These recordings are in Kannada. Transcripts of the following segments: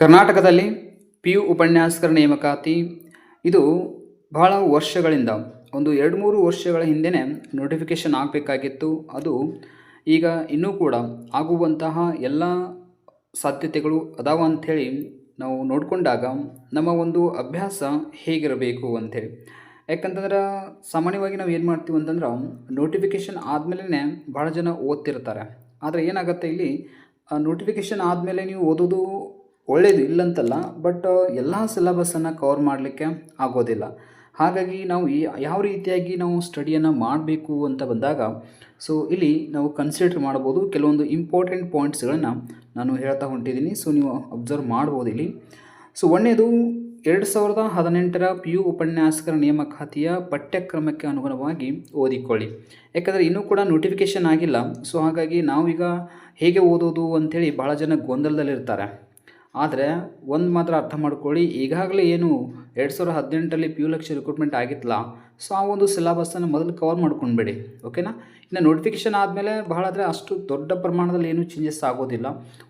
ಕರ್ನಾಟಕದಲ್ಲಿ ಪಿ ಯು ಉಪನ್ಯಾಸಕರ ನೇಮಕಾತಿ. ಇದು ಬಹಳ ವರ್ಷಗಳಿಂದ, ಒಂದು ಎರಡು ಮೂರು ವರ್ಷಗಳ ಹಿಂದೆಯೇ ನೋಟಿಫಿಕೇಷನ್ ಆಗಬೇಕಾಗಿತ್ತು. ಅದು ಈಗ ಇನ್ನೂ ಕೂಡ ಆಗುವಂತಹ ಎಲ್ಲ ಸಾಧ್ಯತೆಗಳು ಅದಾವ ಅಂಥೇಳಿ ನಾವು ನೋಡಿಕೊಂಡಾಗ ನಮ್ಮ ಒಂದು ಅಭ್ಯಾಸ ಹೇಗಿರಬೇಕು ಅಂಥೇಳಿ. ಯಾಕಂತಂದ್ರೆ ಸಾಮಾನ್ಯವಾಗಿ ನಾವು ಏನು ಮಾಡ್ತೀವಿ ಅಂತಂದ್ರೆ ನೋಟಿಫಿಕೇಷನ್ ಆದಮೇಲೆ ಭಾಳ ಜನ ಓದ್ತಿರ್ತಾರೆ. ಆದರೆ ಏನಾಗುತ್ತೆ ಇಲ್ಲಿ ನೋಟಿಫಿಕೇಷನ್ ಆದಮೇಲೆ ನೀವು ಓದೋದು ಒಳ್ಳೆಯದು ಇಲ್ಲಂತಲ್ಲ ಬಟ್ ಎಲ್ಲ ಸಿಲೆಬಸ್ಸನ್ನು ಕವರ್ ಮಾಡಲಿಕ್ಕೆ ಆಗೋದಿಲ್ಲ. ಹಾಗಾಗಿ ನಾವು ಈ, ಯಾವ ರೀತಿಯಾಗಿ ನಾವು ಸ್ಟಡಿಯನ್ನು ಮಾಡಬೇಕು ಅಂತ ಬಂದಾಗ ಸೊ ಇಲ್ಲಿ ನಾವು ಕನ್ಸಿಡರ್ ಮಾಡ್ಬೋದು ಕೆಲವೊಂದು ಇಂಪಾರ್ಟೆಂಟ್ ಪಾಯಿಂಟ್ಸ್ಗಳನ್ನು ನಾನು ಹೇಳ್ತಾ ಹೊಂಟಿದ್ದೀನಿ ಸೊ ನೀವು ಅಬ್ಸರ್ವ್ ಮಾಡ್ಬೋದು ಇಲ್ಲಿ. ಸೊ ಒಳ್ಳೆಯದು ಎರಡು ಸಾವಿರದ ಹದಿನೆಂಟರ ಪಿ ಯು ಉಪನ್ಯಾಸಕರ ನೇಮಕಾತಿಯ ಪಠ್ಯಕ್ರಮಕ್ಕೆ ಅನುಗುಣವಾಗಿ ಓದಿಕೊಳ್ಳಿ. ಯಾಕಂದರೆ ಇನ್ನೂ ಕೂಡ ನೋಟಿಫಿಕೇಷನ್ ಆಗಿಲ್ಲ ಸೊ ಹಾಗಾಗಿ ನಾವೀಗ ಹೇಗೆ ಓದೋದು ಅಂಥೇಳಿ ಭಾಳ ಜನ ಗೊಂದಲದಲ್ಲಿರ್ತಾರೆ. ಆದರೆ ಒಂದು ಮಾತ್ರ ಅರ್ಥ ಮಾಡ್ಕೊಳ್ಳಿ, ಈಗಾಗಲೇ ಏನು ಎರಡು ಸಾವಿರದ ಹದಿನೆಂಟರಲ್ಲಿ ಪಿ ಯು ಲಕ್ಷ ರಿಕ್ರೂಟ್ಮೆಂಟ್ ಆಗಿತ್ತಲ್ಲ ಸೊ ಆ ಒಂದು ಸಿಲೆಬಸ್ಸನ್ನು ಮೊದಲು ಕವರ್ ಮಾಡ್ಕೊಂಡ್ಬೇಡಿ ಓಕೆನಾ ಇನ್ನು ನೋಟಿಫಿಕೇಷನ್ ಆದಮೇಲೆ ಬಹಳ ಆದರೆ ಅಷ್ಟು ದೊಡ್ಡ ಪ್ರಮಾಣದಲ್ಲಿ ಏನೂ ಚೇಂಜಸ್ ಆಗೋದಿಲ್ಲ.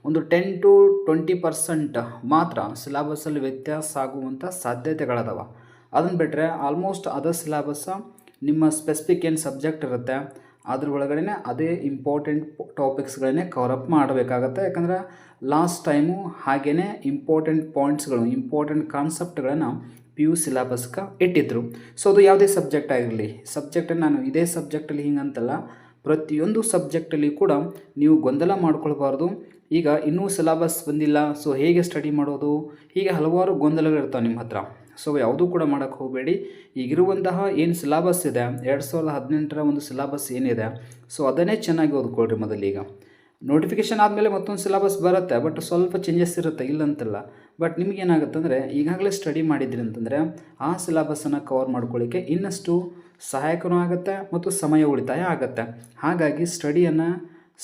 ಒಂದು ಟೆನ್ ಟು ಟ್ವೆಂಟಿ ಪರ್ಸೆಂಟ್ ಮಾತ್ರ ಸಿಲೆಬಸ್ಸಲ್ಲಿ ವ್ಯತ್ಯಾಸ ಆಗುವಂಥ ಸಾಧ್ಯತೆಗಳದಾವ. ಅದನ್ನು ಬಿಟ್ಟರೆ ಆಲ್ಮೋಸ್ಟ್ ಅದರ್ ಸಿಲೆಬಸ್ಸ ನಿಮ್ಮ ಸ್ಪೆಸಿಫಿಕ್ ಏನು ಸಬ್ಜೆಕ್ಟ್ ಇರುತ್ತೆ ಅದ್ರ ಒಳಗಡೆ ಅದೇ ಇಂಪಾರ್ಟೆಂಟ್ ಟಾಪಿಕ್ಸ್ಗಳನ್ನೇ ಕವರಪ್ ಮಾಡಬೇಕಾಗತ್ತೆ. ಯಾಕಂದ್ರೆ ಲಾಸ್ಟ್ ಟೈಮು ಹಾಗೇ ಇಂಪಾರ್ಟೆಂಟ್ ಪಾಯಿಂಟ್ಸ್ಗಳು ಇಂಪಾರ್ಟೆಂಟ್ ಕಾನ್ಸೆಪ್ಟ್ಗಳನ್ನು ಪಿ ಯು ಸಿಲೆಬಸ್ಗೆ ಇಟ್ಟಿದ್ದರು ಸೊ ಅದು ಯಾವುದೇ ಸಬ್ಜೆಕ್ಟ್ ಆಗಿರಲಿ ಸಬ್ಜೆಕ್ಟನ್ನು ನಾನು ಇದೇ ಸಬ್ಜೆಕ್ಟಲ್ಲಿ ಹಿಂಗಂತಲ್ಲ, ಪ್ರತಿಯೊಂದು ಸಬ್ಜೆಕ್ಟಲ್ಲಿ ಕೂಡ ನೀವು ಗೊಂದಲ ಮಾಡ್ಕೊಳ್ಬಾರ್ದು. ಈಗ ಇನ್ನೂ ಸಿಲೆಬಸ್ ಬಂದಿಲ್ಲ ಸೊ ಹೇಗೆ ಸ್ಟಡಿ ಮಾಡೋದು? ಹೀಗೆ ಹಲವಾರು ಗೊಂದಲಗಳಿರ್ತಾವೆ ನಿಮ್ಮ ಹತ್ರ. ಸೊ ಯಾವುದೂ ಕೂಡ ಮಾಡೋಕ್ಕೆ ಹೋಗಬೇಡಿ. ಈಗಿರುವಂತಹ ಏನು ಸಿಲಾಬಸ್ ಇದೆ, ಎರಡು ಸಾವಿರದ ಹದಿನೆಂಟರ ಒಂದು ಸಿಲಾಬಸ್ ಏನಿದೆ, ಸೊ ಅದನ್ನೇ ಚೆನ್ನಾಗಿ ಓದ್ಕೊಳ್ರಿ ಮೊದಲೀಗ ನೋಟಿಫಿಕೇಷನ್ ಆದಮೇಲೆ ಮತ್ತೊಂದು ಸಿಲಾಬಸ್ ಬರುತ್ತೆ ಬಟ್ ಸ್ವಲ್ಪ ಚೇಂಜಸ್ ಇರುತ್ತೆ, ಇಲ್ಲಂತಲ್ಲ. ಬಟ್ ನಿಮ್ಗೆ ಏನಾಗುತ್ತೆ ಅಂದರೆ, ಈಗಾಗಲೇ ಸ್ಟಡಿ ಮಾಡಿದ್ರಿ ಅಂತಂದರೆ, ಆ ಸಿಲಾಬಸ್ಸನ್ನು ಕವರ್ ಮಾಡ್ಕೊಳ್ಳಿಕ್ಕೆ ಇನ್ನಷ್ಟು ಸಹಾಯಕನೂ ಆಗುತ್ತೆ ಮತ್ತು ಸಮಯ ಉಳಿತಾಯ ಆಗುತ್ತೆ. ಹಾಗಾಗಿ ಸ್ಟಡಿಯನ್ನು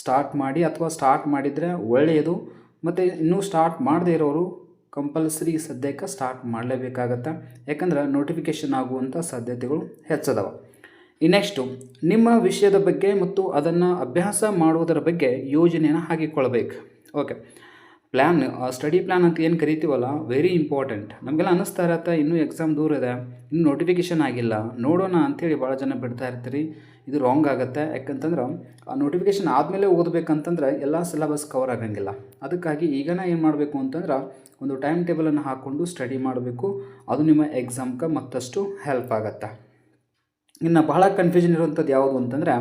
ಸ್ಟಾರ್ಟ್ ಮಾಡಿ, ಅಥವಾ ಸ್ಟಾರ್ಟ್ ಮಾಡಿದರೆ ಒಳ್ಳೆಯದು, ಮತ್ತು ಇನ್ನೂ ಸ್ಟಾರ್ಟ್ ಮಾಡದೇ ಇರೋರು ಕಂಪಲ್ಸರಿ ಸದ್ಯಕ್ಕೆ ಸ್ಟಾರ್ಟ್ ಮಾಡಲೇಬೇಕಾಗತ್ತೆ. ಯಾಕಂದ್ರೆ ನೋಟಿಫಿಕೇಷನ್ ಆಗುವಂಥ ಸಾಧ್ಯತೆಗಳು ಹೆಚ್ಚದವ. ಈ ನೆಕ್ಸ್ಟು ನಿಮ್ಮ ವಿಷಯದ ಬಗ್ಗೆ ಮತ್ತು ಅದನ್ನು ಅಭ್ಯಾಸ ಮಾಡುವುದರ ಬಗ್ಗೆ ಯೋಜನೆಯನ್ನು ಹಾಕಿಕೊಳ್ಬೇಕು ಓಕೆ ಪ್ಲ್ಯಾನ್ ಸ್ಟಡಿ ಪ್ಲ್ಯಾನ್ ಅಂತ ಏನು ಕರಿತೀವಲ್ಲ ವೆರಿ ಇಂಪಾರ್ಟೆಂಟ್ ನಮಗೆಲ್ಲ ಅನ್ನಿಸ್ತಾ ಇರತ್ತೆ, ಇನ್ನೂ ಎಕ್ಸಾಮ್ ದೂರ ಇದೆ, ಇನ್ನೂ ನೋಟಿಫಿಕೇಷನ್ ಆಗಿಲ್ಲ. ನೋಡೋಣ ಅಂಥೇಳಿ ಭಾಳ ಜನ ಬಿಡ್ತಾ ಇರ್ತೀರಿ. ಇದು ರಾಂಗ್ ಆಗುತ್ತೆ. ಯಾಕಂತಂದ್ರೆ, ಆ ನೋಟಿಫಿಕೇಶನ್ ಆದಮೇಲೆ ಓದಬೇಕಂತಂದ್ರೆ ಎಲ್ಲ ಸಿಲೆಬಸ್ ಕವರ್ ಆಗಂಗಿಲ್ಲ. ಅದಕ್ಕಾಗಿ ಈಗನ ಏನು ಮಾಡಬೇಕು ಅಂತಂದ್ರೆ, ಒಂದು ಟೈಮ್ ಟೇಬಲನ್ನು ಹಾಕ್ಕೊಂಡು ಸ್ಟಡಿ ಮಾಡಬೇಕು. ಅದು ನಿಮ್ಮ ಎಕ್ಸಾಮ್ಗೆ ಮತ್ತಷ್ಟು ಹೆಲ್ಪ್ ಆಗುತ್ತೆ. ಇನ್ನು ಬಹಳ ಕನ್ಫ್ಯೂಷನ್ ಇರುವಂಥದ್ದು ಯಾವುದು ಅಂತಂದರೆ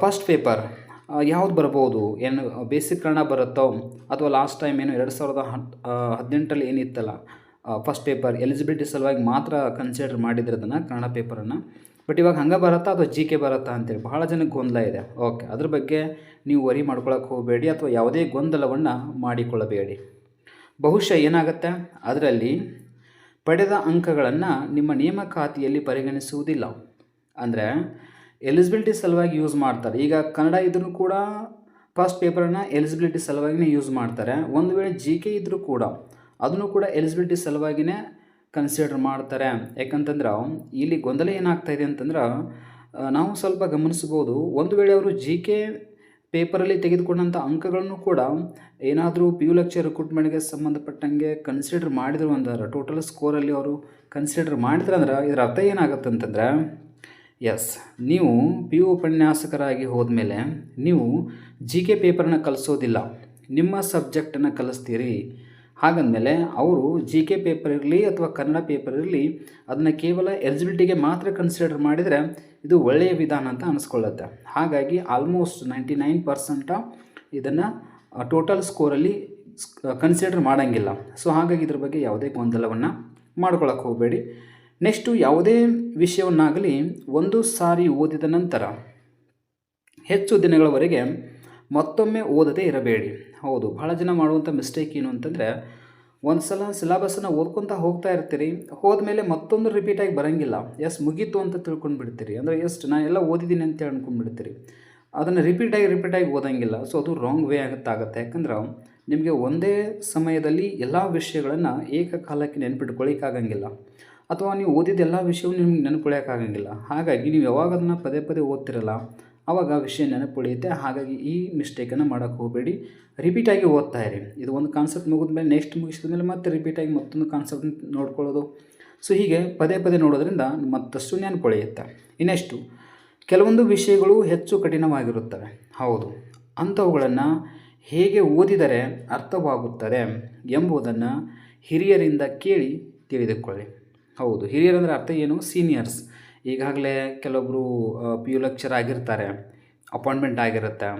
ಫಸ್ಟ್ ಪೇಪರ್ ಯಾವ್ದು ಬರ್ಬೋದು? ಏನು ಬೇಸಿಕ್ ಕನ್ನಡ ಬರುತ್ತೋ? ಅಥವಾ ಲಾಸ್ಟ್ ಟೈಮ್ ಏನು, ಎರಡು ಸಾವಿರದ ಹದಿನೆಂಟರಲ್ಲಿ ಏನಿತ್ತಲ್ಲ? ಫಸ್ಟ್ ಪೇಪರ್ ಎಲಿಜಿಬಿಲಿಟಿ ಸಲುವಾಗಿ ಮಾತ್ರ ಕನ್ಸಿಡರ್ ಮಾಡಿದ್ರೆ ಅದನ್ನು ಕನ್ನಡ ಪೇಪರನ್ನು ಬಟ್ ಇವಾಗ ಹಂಗೆ ಬರುತ್ತಾ ಅಥವಾ ಜಿ ಕೆ ಬರುತ್ತಾ ಅಂತೇಳಿ ಬಹಳ ಜನಕ್ಕೆ ಗೊಂದಲ ಇದೆ. ಓಕೆ ಅದ್ರ ಬಗ್ಗೆ ನೀವು ವರಿ ಮಾಡ್ಕೊಳಕ್ಕೆ ಹೋಗಬೇಡಿ ಅಥವಾ ಯಾವುದೇ ಗೊಂದಲವನ್ನು ಮಾಡಿಕೊಳ್ಳಬೇಡಿ. ಬಹುಶಃ ಏನಾಗುತ್ತೆ? ಅದರಲ್ಲಿ ಪಡೆದ ಅಂಕಗಳನ್ನು ನಿಮ್ಮ ನೇಮಕಾತಿಯಲ್ಲಿ ಪರಿಗಣಿಸುವುದಿಲ್ಲ. ಅಂದರೆ ಎಲಿಜಿಬಿಲಿಟಿ ಸಲುವಾಗಿ ಯೂಸ್ ಮಾಡ್ತಾರೆ. ಈಗ ಕನ್ನಡ ಇದ್ರೂ ಕೂಡ ಫಸ್ಟ್ ಪೇಪರನ್ನು ಎಲಿಜಿಬಿಲಿಟಿ ಸಲುವಾಗಿನೇ ಯೂಸ್ ಮಾಡ್ತಾರೆ. ಒಂದು ವೇಳೆ ಜಿ ಕೆ ಇದ್ದರೂ ಕೂಡ ಅದನ್ನು ಕೂಡ ಎಲಿಜಿಬಿಲಿಟಿ ಸಲುವಾಗಿನೇ ಕನ್ಸಿಡರ್ ಮಾಡ್ತಾರೆ. ಯಾಕಂತಂದ್ರೆ, ಇಲ್ಲಿ ಗೊಂದಲ ಏನಾಗ್ತಾ ಇದೆ ಅಂತಂದ್ರೆ ನಾವು ಸ್ವಲ್ಪ ಗಮನಿಸ್ಬೋದು ಒಂದು ವೇಳೆ ಅವರು ಜಿ ಕೆ ಪೇಪರಲ್ಲಿ ತೆಗೆದುಕೊಂಡಂಥ ಅಂಕಗಳನ್ನು ಕೂಡ ಏನಾದರೂ ಪಿ ಯು ಲೆಕ್ಚರ್ ರಿಕ್ರೂಟ್ಮೆಂಟ್ಗೆ ಸಂಬಂಧಪಟ್ಟಂಗೆ ಕನ್ಸಿಡರ್ ಮಾಡಿದ್ರು ಅಂದ್ರೆ ಟೋಟಲ್ ಸ್ಕೋರಲ್ಲಿ ಅವರು ಕನ್ಸಿಡರ್ ಮಾಡಿದ್ರು ಅಂದ್ರೆ ಇದರ ಅರ್ಥ ಏನಾಗುತ್ತೆ ಅಂತಂದ್ರೆ ಎಸ್ ನೀವು ಪಿ ಯು ಉಪನ್ಯಾಸಕರಾಗಿ ಹೋದ್ಮೇಲೆ ನೀವು ಜಿ ಕೆ ಪೇಪರನ್ನು ಕಲಿಸೋದಿಲ್ಲ. ನಿಮ್ಮ ಸಬ್ಜೆಕ್ಟನ್ನು ಕಲಿಸ್ತೀರಿ. ಹಾಗಂದಮೇಲೆ ಅವರು ಜಿ ಕೆ ಪೇಪರ್ ಇರಲಿ ಅಥವಾ ಕನ್ನಡ ಪೇಪರ್ ಇರಲಿ ಅದನ್ನು ಕೇವಲ ಎಲಿಜಿಬಿಲಿಟಿಗೆ ಮಾತ್ರ ಕನ್ಸಿಡರ್ ಮಾಡಿದರೆ ಇದು ಒಳ್ಳೆಯ ವಿಧಾನ ಅಂತ ಅನಿಸ್ಕೊಳ್ಳುತ್ತೆ. ಹಾಗಾಗಿ ಆಲ್ಮೋಸ್ಟ್ ನೈಂಟಿ ನೈನ್ ಪರ್ಸೆಂಟ ಇದನ್ನು ಟೋಟಲ್ ಸ್ಕೋರಲ್ಲಿ ಕನ್ಸಿಡರ್ ಮಾಡೋಂಗಿಲ್ಲ. ಸೊ ಹಾಗಾಗಿ ಇದ್ರ ಬಗ್ಗೆ ಯಾವುದೇ ಗೊಂದಲವನ್ನು ಮಾಡ್ಕೊಳಕ್ಕೆ ಹೋಗಬೇಡಿ. ನೆಕ್ಸ್ಟು ಯಾವುದೇ ವಿಷಯವನ್ನಾಗಲಿ ಒಂದು ಸಾರಿ ಓದಿದ ನಂತರ ಹೆಚ್ಚು ದಿನಗಳವರೆಗೆ ಮತ್ತೊಮ್ಮೆ ಓದದೇ ಇರಬೇಡಿ. ಹೌದು ಭಾಳ ಜನ ಮಾಡುವಂಥ ಮಿಸ್ಟೇಕ್ ಏನು ಅಂತಂದರೆ ಒಂದು ಸಲ ಸಿಲೆಬಸ್ಸನ್ನು ಓದ್ಕೊತಾ ಹೋಗ್ತಾ ಇರ್ತೀರಿ, ಹೋದ್ಮೇಲೆ ಮತ್ತೊಂದು ರಿಪೀಟಾಗಿ ಬರೋಂಗಿಲ್ಲ. ಎಸ್, ಮುಗೀತು ಅಂತ ತಿಳ್ಕೊಂಡು ಬಿಡ್ತೀರಿ ಅಂದರೆ ಎಷ್ಟು ನಾನು ಎಲ್ಲ ಓದಿದ್ದೀನಿ ಅಂತ ಅಂದ್ಕೊಂಡ್ಬಿಡ್ತೀರಿ. ಅದನ್ನು ರಿಪೀಟಾಗಿ ರಿಪೀಟಾಗಿ ಓದಂಗಿಲ್ಲ. ಸೊ, ಅದು ರಾಂಗ್ ವೇ ಆಗುತ್ತಾಗತ್ತೆ. ಯಾಕಂದ್ರೆ, ನಿಮಗೆ ಒಂದೇ ಸಮಯದಲ್ಲಿ ಎಲ್ಲ ವಿಷಯಗಳನ್ನು ಏಕಕಾಲಕ್ಕೆ ನೆನ್ಪಿಟ್ಕೊಳ್ಳಿಕ್ಕಾಗಂಗಿಲ್ಲ ಅಥವಾ ನೀವು ಓದಿದ ಎಲ್ಲ ವಿಷಯವೂ ನಿಮ್ಗೆ ನೆನಪುಳಿಯೋಕ್ಕಾಗಂಗಿಲ್ಲ ಹಾಗಾಗಿ ನೀವು ಯಾವಾಗ ಅದನ್ನು ಪದೇ ಪದೇ ಓದ್ತಿರಲ್ಲ ಆವಾಗ ವಿಷಯ ನೆನಪುಳಿಯುತ್ತೆ. ಹಾಗಾಗಿ ಈ ಮಿಸ್ಟೇಕನ್ನು ಮಾಡೋಕ್ಕೆ ಹೋಗಬೇಡಿ. ರಿಪೀಟಾಗಿ ಓದ್ತಾ ಇರಿ. ಇದು ಒಂದು ಕಾನ್ಸೆಪ್ಟ್ ಮುಗಿದ ಮೇಲೆ ನೆಕ್ಸ್ಟ್ ಮುಗಿಸಿದ ಮೇಲೆ ಮತ್ತೆ ರಿಪೀಟಾಗಿ ಮತ್ತೊಂದು ಕಾನ್ಸೆಪ್ಟ್ ನೋಡ್ಕೊಳ್ಳೋದು. ಸೊ ಹೀಗೆ ಪದೇ ಪದೇ ನೋಡೋದ್ರಿಂದ ಮತ್ತಷ್ಟು ನೆನಪು ಉಳಿಯುತ್ತೆ ಇನ್ನೆಷ್ಟು? ಕೆಲವೊಂದು ವಿಷಯಗಳು ಹೆಚ್ಚು ಕಠಿಣವಾಗಿರುತ್ತವೆ. ಹೌದು. ಅಂಥವುಗಳನ್ನು ಹೇಗೆ ಓದಿದರೆ ಅರ್ಥವಾಗುತ್ತದೆ ಎಂಬುದನ್ನು ಹಿರಿಯರಿಂದ ಕೇಳಿ ತಿಳಿದುಕೊಳ್ಳಿ. ಹೌದು. ಹಿರಿಯರಂದರೆ ಅರ್ಥ ಏನು? ಸೀನಿಯರ್ಸ್ ಈಗಾಗಲೇ ಕೆಲವೊಬ್ಬರು ಪಿ ಯು ಲೆಕ್ಚರ್ ಆಗಿರ್ತಾರೆ. ಅಪಾಯಿಂಟ್ಮೆಂಟ್ ಆಗಿರುತ್ತೆ.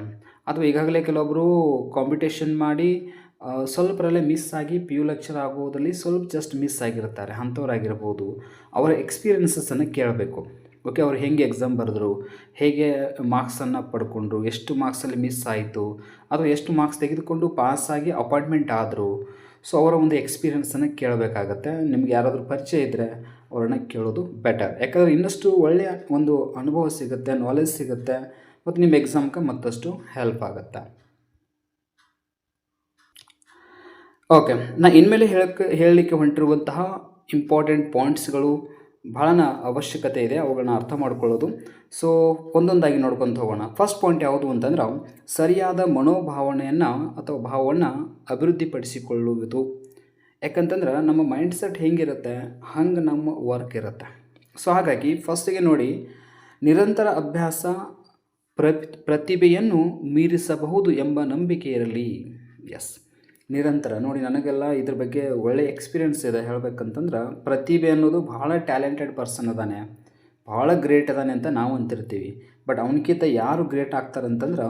ಅಥವಾ ಈಗಾಗಲೇ ಕೆಲವೊಬ್ಬರು ಕಾಂಪಿಟೇಷನ್ ಮಾಡಿ ಸ್ವಲ್ಪರಲ್ಲೇ ಮಿಸ್ ಆಗಿ ಪಿ ಯು ಲೆಕ್ಚರ್ ಆಗೋದ್ರಲ್ಲಿ ಸ್ವಲ್ಪ ಜಸ್ಟ್ ಮಿಸ್ ಆಗಿರ್ತಾರೆ. ಅಂಥವ್ರಾಗಿರ್ಬೋದು. ಅವರ ಎಕ್ಸ್ಪೀರಿಯನ್ಸಸನ್ನು ಕೇಳಬೇಕು. ಓಕೆ ಅವ್ರು ಹೇಗೆ ಎಕ್ಸಾಮ್ ಬರೆದ್ರು? ಹೇಗೆ ಮಾರ್ಕ್ಸನ್ನು ಪಡ್ಕೊಂಡ್ರು? ಎಷ್ಟು ಮಾರ್ಕ್ಸಲ್ಲಿ ಮಿಸ್ ಆಯಿತು? ಅಥವಾ ಎಷ್ಟು ಮಾರ್ಕ್ಸ್ ತೆಗೆದುಕೊಂಡು ಪಾಸಾಗಿ ಅಪಾಯಿಂಟ್ಮೆಂಟ್ ಆದರು? ಸೊ ಅವರ ಒಂದು ಎಕ್ಸ್ಪೀರಿಯನ್ಸನ್ನು ಕೇಳಬೇಕಾಗತ್ತೆ. ನಿಮ್ಗೆ ಯಾರಾದರೂ ಪರಿಚಯ ಇದ್ದರೆ ಅವ್ರನ್ನ ಕೇಳೋದು ಬೆಟರ್ ಯಾಕಂದರೆ ಇನ್ನಷ್ಟು ಒಳ್ಳೆಯ ಒಂದು ಅನುಭವ ಸಿಗುತ್ತೆ ನಾಲೆಜ್ ಸಿಗುತ್ತೆ, ಮತ್ತು ನಿಮ್ಮ ಎಕ್ಸಾಮ್ಗೆ ಮತ್ತಷ್ಟು ಹೆಲ್ಪ್ ಆಗುತ್ತೆ. ಓಕೆ ನಾ ಇನ್ಮೇಲೆ ಹೇಳಕ್ಕೆ ಹೇಳಲಿಕ್ಕೆ ಹೊಂಟಿರುವಂತಹ ಇಂಪಾರ್ಟೆಂಟ್ ಪಾಯಿಂಟ್ಸ್ಗಳು ಭಾಳ ಅವಶ್ಯಕತೆ ಇದೆ ಅವುಗಳನ್ನ ಅರ್ಥ ಮಾಡ್ಕೊಳ್ಳೋದು. ಸೊ ಒಂದೊಂದಾಗಿ ನೋಡ್ಕೊತ ಹೋಗೋಣ. ಫಸ್ಟ್ ಪಾಯಿಂಟ್ ಯಾವುದು ಅಂತಂದ್ರೆ, ಸರಿಯಾದ ಮನೋಭಾವನೆಯನ್ನು ಅಥವಾ ಭಾವವನ್ನು ಅಭಿವೃದ್ಧಿಪಡಿಸಿಕೊಳ್ಳುವುದು. ಯಾಕಂತಂದ್ರೆ, ನಮ್ಮ ಮೈಂಡ್ ಸೆಟ್ ಹೆಂಗಿರುತ್ತೆ, ಹಂಗೆ ನಮ್ಮ ವರ್ಕ್ ಇರುತ್ತೆ. ಸೊ ಹಾಗಾಗಿ ಫಸ್ಟಿಗೆ ನೋಡಿ, ನಿರಂತರ ಅಭ್ಯಾಸ ಪ್ರ ಪ್ರತಿಭೆಯನ್ನು ಮೀರಿಸಬಹುದು ಎಂಬ ನಂಬಿಕೆ ಇರಲಿ. ಎಸ್ ನಿರಂತರ. ನೋಡಿ, ನನಗೆಲ್ಲ ಇದ್ರ ಬಗ್ಗೆ ಒಳ್ಳೆ ಎಕ್ಸ್ಪೀರಿಯನ್ಸ್ ಇದೆ ಹೇಳಬೇಕಂತಂದ್ರೆ, ಪ್ರತಿಭೆ ಅನ್ನೋದು ಭಾಳ ಟ್ಯಾಲೆಂಟೆಡ್ ಪರ್ಸನ್ ಅದಾನೆ. ಭಾಳ ಗ್ರೇಟ್ ಅದಾನೆ ಅಂತ ನಾವು ಅಂತಿರ್ತೀವಿ. ಬಟ್ ಅವನಕ್ಕಿಂತ ಯಾರು ಗ್ರೇಟ್ ಆಗ್ತಾರಂತಂದ್ರೆ,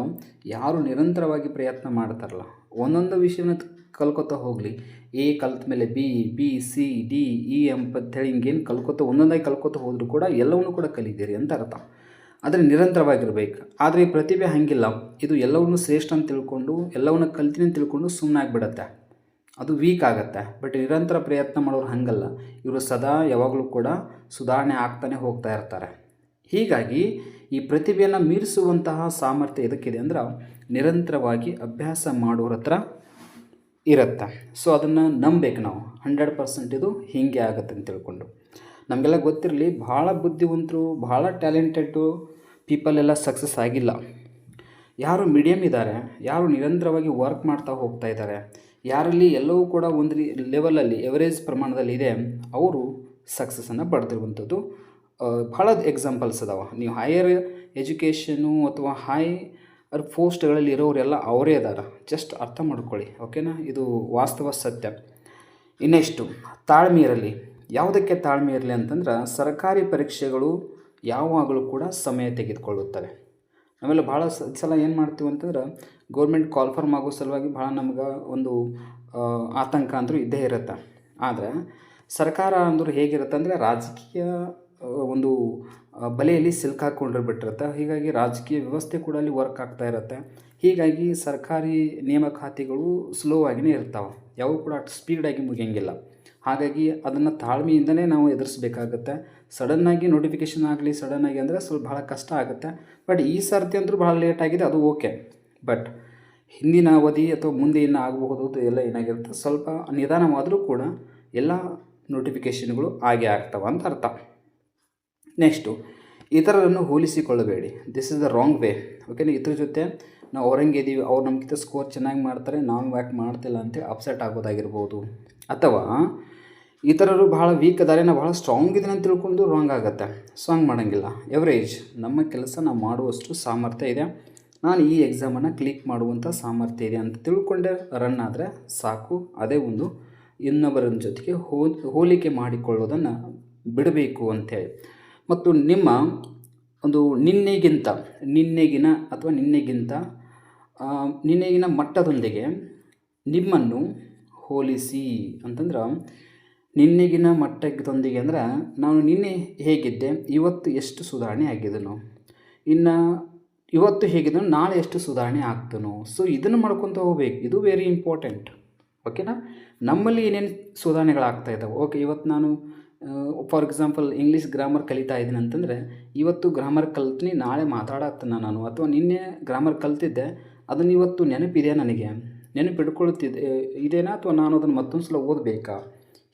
ಯಾರು ನಿರಂತರವಾಗಿ ಪ್ರಯತ್ನ ಮಾಡ್ತಾರಲ್ಲ, ಒಂದೊಂದು ವಿಷಯನ ಕಲ್ಕೊತಾ ಹೋಗಲಿ. ಎ ಕಲ್ತ ಮೇಲೆ B B, C, D, E ಎಂಬಂತೇಳಿ ಹಿಂಗೇನು ಕಲ್ಕೋತ, ಒಂದೊಂದಾಗಿ ಕಲ್ಕೋತ ಹೋದರೂ ಕೂಡ ಎಲ್ಲವನ್ನೂ ಕೂಡ ಕಲಿತೀರಿ ಅಂತ ಅರ್ಥ. ಆದರೆ ನಿರಂತರವಾಗಿರ್ಬೇಕು. ಆದರೆ ಈ ಪ್ರತಿಭೆ ಹಾಗಿಲ್ಲ. ಇದು ಎಲ್ಲವನ್ನೂ ಶ್ರೇಷ್ಠ ಅಂತ ತಿಳ್ಕೊಂಡು, ಎಲ್ಲವನ್ನ ಕಲ್ತೀನಿ ಅಂತ ತಿಳ್ಕೊಂಡು ಸುಮ್ಮನೆ ಆಗಿಬಿಡತ್ತೆ. ಅದು ವೀಕ್ ಆಗುತ್ತೆ. ಬಟ್ ನಿರಂತರ ಪ್ರಯತ್ನ ಮಾಡೋರು ಹಾಗಲ್ಲ. ಇವರು ಸದಾ ಯಾವಾಗಲೂ ಕೂಡ ಸುಧಾರಣೆ ಆಗ್ತಾನೆ ಹೋಗ್ತಾ ಇರ್ತಾರೆ. ಹೀಗಾಗಿ ಈ ಪ್ರತಿಭೆಯನ್ನು ಮೀರಿಸುವಂತಹ ಸಾಮರ್ಥ್ಯ ಇದಕ್ಕಿದೆ ಅಂದ್ರೆ ನಿರಂತರವಾಗಿ ಅಭ್ಯಾಸ ಮಾಡೋರ ಹತ್ರ ಇರುತ್ತೆ. ಸೊ ಅದನ್ನು ನಂಬೇಕು ನಾವು. ಹಂಡ್ರೆಡ್ ಪರ್ಸೆಂಟ್ ಇದು ಹೀಗೆ ಆಗುತ್ತೆ ಅಂತ ತಿಳ್ಕೊಂಡು. ನಮಗೆಲ್ಲ ಗೊತ್ತಿರಲಿ ಭಾಳ ಬುದ್ಧಿವಂತರು ಭಾಳ ಟ್ಯಾಲೆಂಟೆಡ್ಡು ಪೀಪಲ್ ಎಲ್ಲ ಸಕ್ಸಸ್ ಆಗಿಲ್ಲ. ಯಾರು ಮೀಡಿಯಮ್ ಇದ್ದಾರೆ, ಯಾರು ನಿರಂತರವಾಗಿ ವರ್ಕ್ ಮಾಡ್ತಾ ಹೋಗ್ತಾ ಇದ್ದಾರೆ, ಯಾರಲ್ಲಿ ಎಲ್ಲವೂ ಕೂಡ ಒಂದು ರೀ, ಲೆವೆಲಲ್ಲಿ, ಎವರೇಜ್ ಪ್ರಮಾಣದಲ್ಲಿ ಇದೆ, ಅವರು ಸಕ್ಸಸ್ಸನ್ನು ಪಡೆದಿರುವಂಥದ್ದು. ಭಾಳ ಎಕ್ಸಾಂಪಲ್ಸ್ ಅದಾವ. ನೀವು ಹೈಯರ್ ಎಜುಕೇಷನು ಅಥವಾ ಹೈ ಪೋಸ್ಟ್ಗಳಲ್ಲಿ ಇರೋರೆಲ್ಲ ಅವರೇ ಅದಾರ ಜಸ್ಟ್ ಅರ್ಥ ಮಾಡ್ಕೊಳ್ಳಿ, ಓಕೆನಾ? ಇದು ವಾಸ್ತವ ಸತ್ಯ. ಇನ್ನೆಷ್ಟು? ತಾಳ್ಮೆ ಇರಲಿ ಯಾವುದಕ್ಕೆ ತಾಳ್ಮೆ ಇರಲಿ ಅಂತಂದ್ರೆ ಸರ್ಕಾರಿ ಪರೀಕ್ಷೆಗಳು ಯಾವಾಗಲೂ ಕೂಡ ಸಮಯ ತೆಗೆದುಕೊಳ್ಳುತ್ತವೆ. ಆಮೇಲೆ ಭಾಳ ಸಲ ಏನು ಮಾಡ್ತೀವಿ ಅಂತಂದ್ರೆ ಗೌರ್ಮೆಂಟ್ ಕಾಲ್ಫರ್ಮ್ ಆಗೋ ಸಲುವಾಗಿ ಭಾಳ ನಮ್ಗೆ ಒಂದು ಆತಂಕ ಅಂದರೂ ಇದ್ದೇ ಇರುತ್ತೆ. ಆದರೆ ಸರ್ಕಾರ ಅಂದ್ರೆ ಹೇಗಿರುತ್ತೆ ಅಂದರೆ ರಾಜಕೀಯ ಒಂದು ಬಲೆಯಲ್ಲಿ ಸಿಲ್ಕಾಕೊಂಡಿರ್ಬಿಟ್ಟಿರುತ್ತೆ ಹೀಗಾಗಿ ರಾಜಕೀಯ ವ್ಯವಸ್ಥೆ ಕೂಡ ಅಲ್ಲಿ ವರ್ಕ್ ಆಗ್ತಾ ಇರುತ್ತೆ. ಹೀಗಾಗಿ ಸರ್ಕಾರಿ ನೇಮಕಾತಿಗಳು ಸ್ಲೋ ಆಗಿನೇ ಇರ್ತಾವೆ. ಯಾವೂ ಕೂಡ ಸ್ಪೀಡಾಗಿ ಮುಗಿಯಂಗಿಲ್ಲ. ಹಾಗಾಗಿ ಅದನ್ನು ತಾಳ್ಮೆಯಿಂದಲೇ ನಾವು ಎದುರಿಸ್ಬೇಕಾಗತ್ತೆ. ಸಡನ್ನಾಗಿ ನೋಟಿಫಿಕೇಷನ್ ಆಗಲಿ ಸಡನ್ನಾಗಿ ಅಂದರೆ ಸ್ವಲ್ಪ ಭಾಳ ಕಷ್ಟ ಆಗುತ್ತೆ. ಬಟ್ ಈ ಸರ್ತಿ ಅಂದರೂ ಭಾಳ ಲೇಟ್ ಆಗಿದೆ, ಅದು ಓಕೆ ಬಟ್ ಹಿಂದಿನ ಅವಧಿ ಅಥವಾ ಮುಂದೆ ಇನ್ನು ಆಗಬಹುದು ಎಲ್ಲ ಏನಾಗಿರುತ್ತೆ, ಸ್ವಲ್ಪ ನಿಧಾನವಾದರೂ ಕೂಡ ಎಲ್ಲ ನೋಟಿಫಿಕೇಷನ್ಗಳು ಆಗೇ ಆಗ್ತವೆ ಅಂತ ಅರ್ಥ. ನೆಕ್ಸ್ಟು ಇತರರನ್ನು ಹೋಲಿಸಿಕೊಳ್ಳಬೇಡಿ. This is the wrong way ಓಕೆನಾ ಇದ್ರ ಜೊತೆ ನಾವು ಅವ್ರಂಗೆ ಇದ್ದೀವಿ ಅವ್ರು ನಮ್ಗಿಂತ ಸ್ಕೋರ್ ಚೆನ್ನಾಗಿ ಮಾಡ್ತಾರೆ ನಾವು ಯಾಕೆ ಮಾಡ್ತಿಲ್ಲ ಅಂತೇಳಿ ಅಪ್ಸೆಟ್ ಆಗೋದಾಗಿರ್ಬೋದು. ಅಥವಾ ಇತರರು ಭಾಳ ವೀಕ್ ಅದಾರೆ ನಾವು ಭಾಳ ಸ್ಟ್ರಾಂಗ್ ಇದ್ದೀನಿ ಅಂತ ತಿಳ್ಕೊಂಡು ರಾಂಗ್ ಆಗುತ್ತೆ. ಸೊ ಹಂಗೆ ಮಾಡೋಂಗಿಲ್ಲ. ಎವರೇಜ್ ನಮ್ಮ ಕೆಲಸ ನಾವು ಮಾಡುವಷ್ಟು ಸಾಮರ್ಥ್ಯ ಇದೆ. ನಾನು ಈ ಎಕ್ಸಾಮನ್ನು ಕ್ಲಿಕ್ ಮಾಡುವಂಥ ಸಾಮರ್ಥ್ಯ ಇದೆ ಅಂತ ತಿಳ್ಕೊಂಡೆ. ರನ್ ಆದರೆ ಸಾಕು. ಅದೇ ಒಂದು ಇನ್ನೊಬ್ಬರ ಜೊತೆಗೆ ಹೋಲಿಕೆ ಮಾಡಿಕೊಳ್ಳೋದನ್ನು ಬಿಡಬೇಕು ಅಂಥೇಳಿ ಮತ್ತು ನಿಮ್ಮ ಒಂದು ನಿನ್ನೆಗಿಂತ, ನಿನ್ನೆಗಿನ ಅಥವಾ ನಿನ್ನೆಗಿಂತ ನಿನ್ನೆಗಿನ ಮಟ್ಟದೊಂದಿಗೆ ನಿಮ್ಮನ್ನು ಹೋಲಿಸಿ ಅಂತಂದ್ರೆ ನಿನ್ನೆಗಿನ ಮಟ್ಟದೊಂದಿಗೆ ಅಂದ್ರೆ ನಾನು ನಿನ್ನೆ ಹೇಗಿದ್ದೆ, ಇವತ್ತು ಎಷ್ಟು ಸುಧಾರಣೆ ಆಗಿದ್ದನು ಇನ್ನು ಇವತ್ತು ಹೇಗಿದ್ದನು ನಾಳೆ ಎಷ್ಟು ಸುಧಾರಣೆ ಆಗ್ತನು. ಸೊ ಇದನ್ನು ಮಾಡ್ಕೊತ ಹೋಗ್ಬೇಕು. ಇದು ವೆರಿ ಇಂಪಾರ್ಟೆಂಟ್ ಓಕೆನಾ ನಮ್ಮಲ್ಲಿ ಏನೇನು ಸುಧಾರಣೆಗಳಾಗ್ತಾ ಇದ್ದಾವೆ ಓಕೆ ಇವತ್ತು ನಾನು ಫಾರ್ ಎಕ್ಸಾಂಪಲ್ ಇಂಗ್ಲೀಷ್ ಗ್ರಾಮರ್ ಕಲಿತಾ ಇದ್ದೀನಿ ಅಂತಂದರೆ, ಇವತ್ತು ಗ್ರಾಮರ್ ಕಲ್ತೀನಿ, ನಾಳೆ ಮಾತಾಡತ್ತನ ನಾನು. ಅಥವಾ ನಿನ್ನೆ ಗ್ರಾಮರ್ ಕಲ್ತಿದ್ದೆ, ಅದನ್ನು ಇವತ್ತು ನೆನಪಿದೆ ನನಗೆ? ನೆನಪಿಡ್ಕೊಳ್ತಿದ್ದೆ, ಇದೇನಾ? ಅಥವಾ ನಾನು ಅದನ್ನು ಮತ್ತೊಂದು ಸಲ ಓದಬೇಕಾ?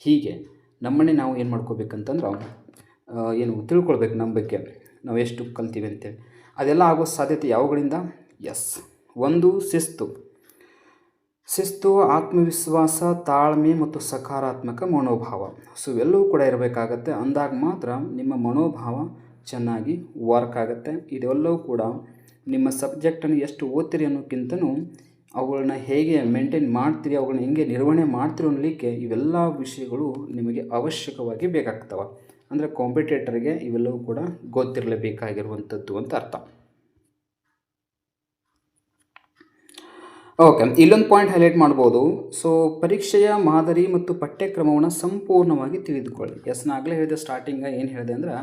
ಹೀಗೆ ನಮ್ಮನ್ನೇ ನಾವು ಏನು ಮಾಡ್ಕೋಬೇಕಂತಂದ್ರೆ ಏನು ತಿಳ್ಕೊಳ್ಬೇಕು ನಮ್ಮ ಬಗ್ಗೆ. ನಾವು ಎಷ್ಟು ಕಲ್ತೀವಿ ಅಂತೇಳಿ ಅದೆಲ್ಲ ಆಗೋ ಸಾಧ್ಯತೆ ಯಾವುಗಳಿಂದ ಎಸ್ ಒಂದು, ಶಿಸ್ತು. ಶಿಸ್ತು, ಆತ್ಮವಿಶ್ವಾಸ, ತಾಳ್ಮೆ ಮತ್ತು ಸಕಾರಾತ್ಮಕ ಮನೋಭಾವ. ಸೊ, ಇವೆಲ್ಲವೂ ಕೂಡ ಇರಬೇಕಾಗತ್ತೆ. ಅಂದಾಗ ಮಾತ್ರ ನಿಮ್ಮ ಮನೋಭಾವ ಚೆನ್ನಾಗಿ ವರ್ಕ್ ಆಗುತ್ತೆ. ಇದೆಲ್ಲವೂ ಕೂಡ ನಿಮ್ಮ ಸಬ್ಜೆಕ್ಟನ್ನು ಎಷ್ಟು ಓದ್ತೀರಿ ಅನ್ನೋಕ್ಕಿಂತನೂ ಅವುಗಳನ್ನ ಹೇಗೆ ಮೇಂಟೈನ್ ಮಾಡ್ತೀರಿ, ಅವುಗಳನ್ನ ಹೆಂಗೆ ನಿರ್ವಹಣೆ ಮಾಡ್ತೀರಿ ಅನ್ನಲಿಕ್ಕೆ ಇವೆಲ್ಲ ವಿಷಯಗಳು ನಿಮಗೆ ಅವಶ್ಯಕವಾಗಿ ಬೇಕಾಗ್ತವೆ. ಅಂದರೆ ಕಾಂಪಿಟೇಟರ್ಗೆ ಇವೆಲ್ಲವೂ ಕೂಡ ಗೊತ್ತಿರಲೇಬೇಕಾಗಿರುವಂಥದ್ದು ಅಂತ ಅರ್ಥ. ಓಕೆ ಇಲ್ಲೊಂದು ಪಾಯಿಂಟ್ ಹೈಲೈಟ್ ಮಾಡ್ಬೋದು. ಸೊ ಪರೀಕ್ಷೆಯ ಮಾದರಿ ಮತ್ತು ಪಠ್ಯಕ್ರಮವನ್ನು ಸಂಪೂರ್ಣವಾಗಿ ತಿಳಿದುಕೊಳ್ಳಿ. ಎಸ್ ನಾಗಲೇ ಹೇಳಿದೆ ಸ್ಟಾರ್ಟಿಂಗ ಏನು ಹೇಳಿದೆ ಅಂದ್ರೆ,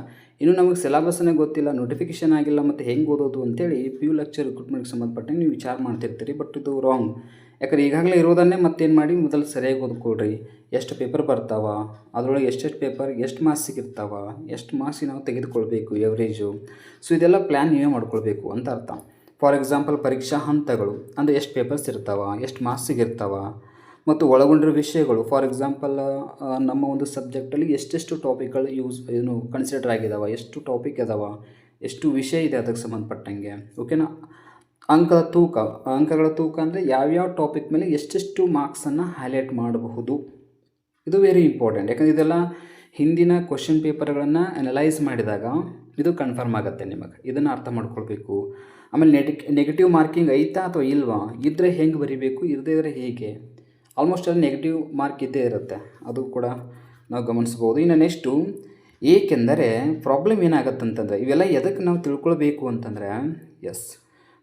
ಇನ್ನು ನಮಗೆ ಸಿಲೆಬಸ್ನೇ ಗೊತ್ತಿಲ್ಲ ನೋಟಿಫಿಕೇಶನ್ ಆಗಿಲ್ಲ ಮತ್ತು ಹೆಂಗೆ ಓದೋದು ಅಂತೇಳಿ ಪಿ ಯು ಲೆಕ್ಚರ್ ರಿಕ್ರೂಟ್ಮೆಂಟ್ಗೆ ಸಂಬಂಧಪಟ್ಟ ನೀವು ವಿಚಾರ ಮಾಡ್ತಿರ್ತೀರಿ ಬಟ್ ಇದು ರಾಂಗ್ ಯಾಕಂದ್ರೆ ಈಗಾಗಲೇ ಇರೋದನ್ನೇ ಮತ್ತೇನು ಮಾಡಿ ಮೊದಲು ಸರಿಯಾಗಿ ಓದ್ಕೊಳ್ರಿ. ಎಷ್ಟು ಪೇಪರ್ ಬರ್ತಾವ, ಅದರೊಳಗೆ ಎಷ್ಟೆಷ್ಟು ಪೇಪರ್ ಎಷ್ಟು ಮಾರ್ಕ್ಸ್ ಸಿಗಿರ್ತಾವ ಎಷ್ಟು ಮಾರ್ಕ್ಸಿಗೆ ನಾವು ತೆಗೆದುಕೊಳ್ಬೇಕು ಎವ್ರೇಜು ಸೊ ಇದೆಲ್ಲ ಪ್ಲ್ಯಾನ್ ನೀವೇ ಮಾಡ್ಕೊಳ್ಬೇಕು ಅಂತ ಅರ್ಥ. ಫಾರ್ ಎಕ್ಸಾಂಪಲ್ ಪರೀಕ್ಷಾ ಹಂತಗಳು, ಅಂದರೆ ಎಷ್ಟು ಪೇಪರ್ಸ್ ಇರ್ತಾವೆ, ಎಷ್ಟು ಮಾರ್ಕ್ಸಿಗೆ ಇರ್ತಾವೆ, ಮತ್ತು ಒಳಗೊಂಡಿರೋ ವಿಷಯಗಳು ಫಾರ್ ಎಕ್ಸಾಂಪಲ್ ನಮ್ಮ ಒಂದು ಸಬ್ಜೆಕ್ಟಲ್ಲಿ ಎಷ್ಟೆಷ್ಟು ಟಾಪಿಕ್ಗಳು ಯೂಸ್ ಏನು ಕನ್ಸಿಡರ್ ಆಗಿದಾವೆ, ಎಷ್ಟು ಟಾಪಿಕ್ ಇದಾವೆ ಎಷ್ಟು ವಿಷಯ ಇದೆ ಅದಕ್ಕೆ ಸಂಬಂಧಪಟ್ಟಂಗೆ ಓಕೆನಾ ಅಂಕದ ತೂಕ, ಅಂಕಗಳ ತೂಕ ಅಂದರೆ ಯಾವ್ಯಾವ ಟಾಪಿಕ್ ಮೇಲೆ ಎಷ್ಟೆಷ್ಟು ಮಾರ್ಕ್ಸನ್ನು ಹೈಲೈಟ್ ಮಾಡಬಹುದು. ಇದು ವೆರಿ ಇಂಪಾರ್ಟೆಂಟ್ ಯಾಕಂದರೆ ಇದೆಲ್ಲ ಹಿಂದಿನ ಕ್ವಶನ್ ಪೇಪರ್ಗಳನ್ನು ಅನಲೈಸ್ ಮಾಡಿದಾಗ ಇದು ಕನ್ಫರ್ಮ್ ಆಗುತ್ತೆ ನಿಮಗೆ, ಇದನ್ನು ಅರ್ಥ ಮಾಡ್ಕೊಳ್ಬೇಕು. ಆಮೇಲೆ ನೆಟಿಕ್ ನೆಗೆಟಿವ್ ಮಾರ್ಕಿಂಗ್ ಐತಾ ಅಥವಾ ಇಲ್ವಾ? ಇದ್ದರೆ ಹೆಂಗೆ ಬರಿಬೇಕು? ಇರದೇ ಇದ್ದರೆ ಹೇಗೆ? ಆಲ್ಮೋಸ್ಟ್ ಅಲ್ಲಿ ನೆಗೆಟಿವ್ ಮಾರ್ಕ್ ಇದ್ದೇ ಇರುತ್ತೆ. ಅದು ಕೂಡ ನಾವು ಗಮನಿಸ್ಬೋದು. ಇನ್ನು ನೆಕ್ಸ್ಟು ಏಕೆಂದರೆ ಪ್ರಾಬ್ಲಮ್ ಏನಾಗತ್ತಂತಂದರೆ, ಇವೆಲ್ಲ ಎದಕ್ಕೆ ನಾವು ತಿಳ್ಕೊಳ್ಬೇಕು ಅಂತಂದರೆ ಎಸ್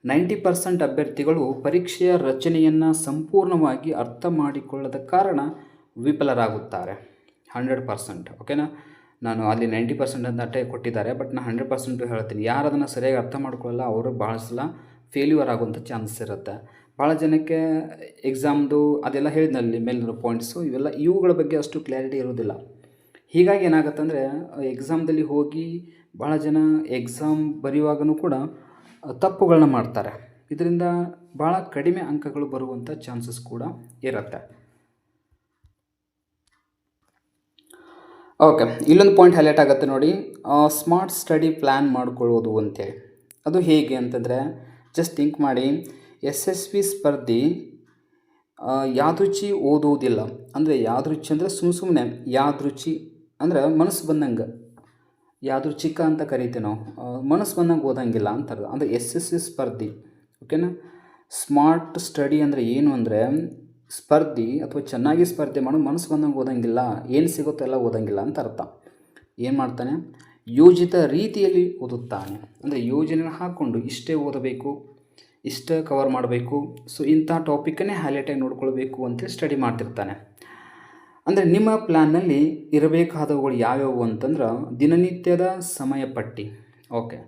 ನೈಂಟಿ ಪರ್ಸೆಂಟ್ ಅಭ್ಯರ್ಥಿಗಳು ಪರೀಕ್ಷೆಯ ರಚನೆಯನ್ನು ಸಂಪೂರ್ಣವಾಗಿ ಅರ್ಥ ಮಾಡಿಕೊಳ್ಳದ ಕಾರಣ ವಿಫಲರಾಗುತ್ತಾರೆ. ಹಂಡ್ರೆಡ್ ಪರ್ಸೆಂಟ್ ಓಕೆನಾ ನಾನು ಅಲ್ಲಿ ನೈಂಟಿ ಪರ್ಸೆಂಟ್ ಅಂತ ಕೊಟ್ಟಿದ್ದಾರೆ ಬಟ್ ನಾನು ಹಂಡ್ರೆಡ್ ಪರ್ಸೆಂಟು ಹೇಳ್ತೀನಿ. ಯಾರು ಅದನ್ನು ಸರಿಯಾಗಿ ಅರ್ಥ ಮಾಡ್ಕೊಳ್ಳಲ್ಲ ಅವರು ಭಾಳ ಸಲ ಫೇಲ್ಯೂರ್ ಆಗುವಂಥ ಚಾನ್ಸಸ್ ಇರುತ್ತೆ. ಭಾಳ ಜನಕ್ಕೆ ಎಕ್ಸಾಮ್ದು ಅದೆಲ್ಲ ಹೇಳಿದ್ನಲ್ಲಿ ಮೇಲಿರೋ ಪಾಯಿಂಟ್ಸು ಇವೆಲ್ಲ ಇವುಗಳ ಬಗ್ಗೆ ಅಷ್ಟು ಕ್ಲಾರಿಟಿ ಇರೋದಿಲ್ಲ. ಹೀಗಾಗಿ ಏನಾಗುತ್ತಂದರೆ ಎಕ್ಸಾಮ್ದಲ್ಲಿ ಹೋಗಿ ಭಾಳ ಜನ ಎಕ್ಸಾಮ್ ಬರೆಯುವಾಗನೂ ಕೂಡ ತಪ್ಪುಗಳನ್ನ ಮಾಡ್ತಾರೆ. ಇದರಿಂದ ಭಾಳ ಕಡಿಮೆ ಅಂಕಗಳು ಬರುವಂಥ ಚಾನ್ಸಸ್ ಕೂಡ ಇರುತ್ತೆ. ಓಕೆ ಇಲ್ಲೊಂದು ಪಾಯಿಂಟ್ ಹೈಲೈಟ್ ಆಗುತ್ತೆ ನೋಡಿ. ಸ್ಮಾರ್ಟ್ ಸ್ಟಡಿ ಪ್ಲ್ಯಾನ್ ಮಾಡ್ಕೊಳ್ಳೋದು ಅಂತೇಳಿ ಅದು ಹೇಗೆ ಅಂತಂದರೆ ಜಸ್ಟ್ ಥಿಂಕ್ ಮಾಡಿ. ಎಸ್ ಎಸ್ ವಿ ಸ್ಪರ್ಧಿ ಯಾದೃಚಿ ಓದುವುದಿಲ್ಲ ಅಂದರೆ ಯಾದೃಚಿ ಅಂದರೆ ಸುಮ್ಮ ಸುಮ್ಮನೆ ಯಾದೃಚಿ ಅಂದ್ರೆ ಮನಸ್ಸು ಬಂದಂಗೆ. ಯಾದೃಚ್ಛಿಕ ಅಂತ ಕರಿತೀವಿ ನಾವು. ಮನಸ್ಸು ಬಂದಂಗೆ ಓದಂಗಿಲ್ಲ ಅಂತಾರೆ ಅಂದರೆ ಸಿ ಸ್ಪರ್ಧಿ ಓಕೆನಾ ಸ್ಮಾರ್ಟ್ ಸ್ಟಡಿ ಅಂದರೆ ಏನು ಅಂದರೆ ಸ್ಪರ್ಧಿ ಅಥವಾ ಚೆನ್ನಾಗಿ ಸ್ಪರ್ಧೆ ಮಾಡೋ ಮನಸ್ಸು ಬಂದಂಗೆ ಓದಂಗಿಲ್ಲ, ಏನು ಸಿಗುತ್ತೋ ಎಲ್ಲ ಓದಂಗಿಲ್ಲ ಅಂತ ಅರ್ಥ. ಏನು ಮಾಡ್ತಾನೆ? ಯೋಜಿತ ರೀತಿಯಲ್ಲಿ ಓದುತ್ತಾನೆ. ಅಂದರೆ ಯೋಜನೆ ಹಾಕ್ಕೊಂಡು ಇಷ್ಟೇ ಓದಬೇಕು, ಇಷ್ಟೇ ಕವರ್ ಮಾಡಬೇಕು ಸೊ ಇಂಥ ಟಾಪಿಕನ್ನೇ ಹೈಲೈಟಾಗಿ ನೋಡ್ಕೊಳ್ಬೇಕು ಅಂತೇಳಿ ಸ್ಟಡಿ ಮಾಡ್ತಿರ್ತಾನೆ. ಅಂದರೆ ನಿಮ್ಮ ಪ್ಲ್ಯಾನ್ನಲ್ಲಿ ಇರಬೇಕಾದವುಗಳು ಯಾವ್ಯಾವು ಅಂತಂದ್ರೆ ದಿನನಿತ್ಯದ ಸಮಯ ಪಟ್ಟಿ ಓಕೆ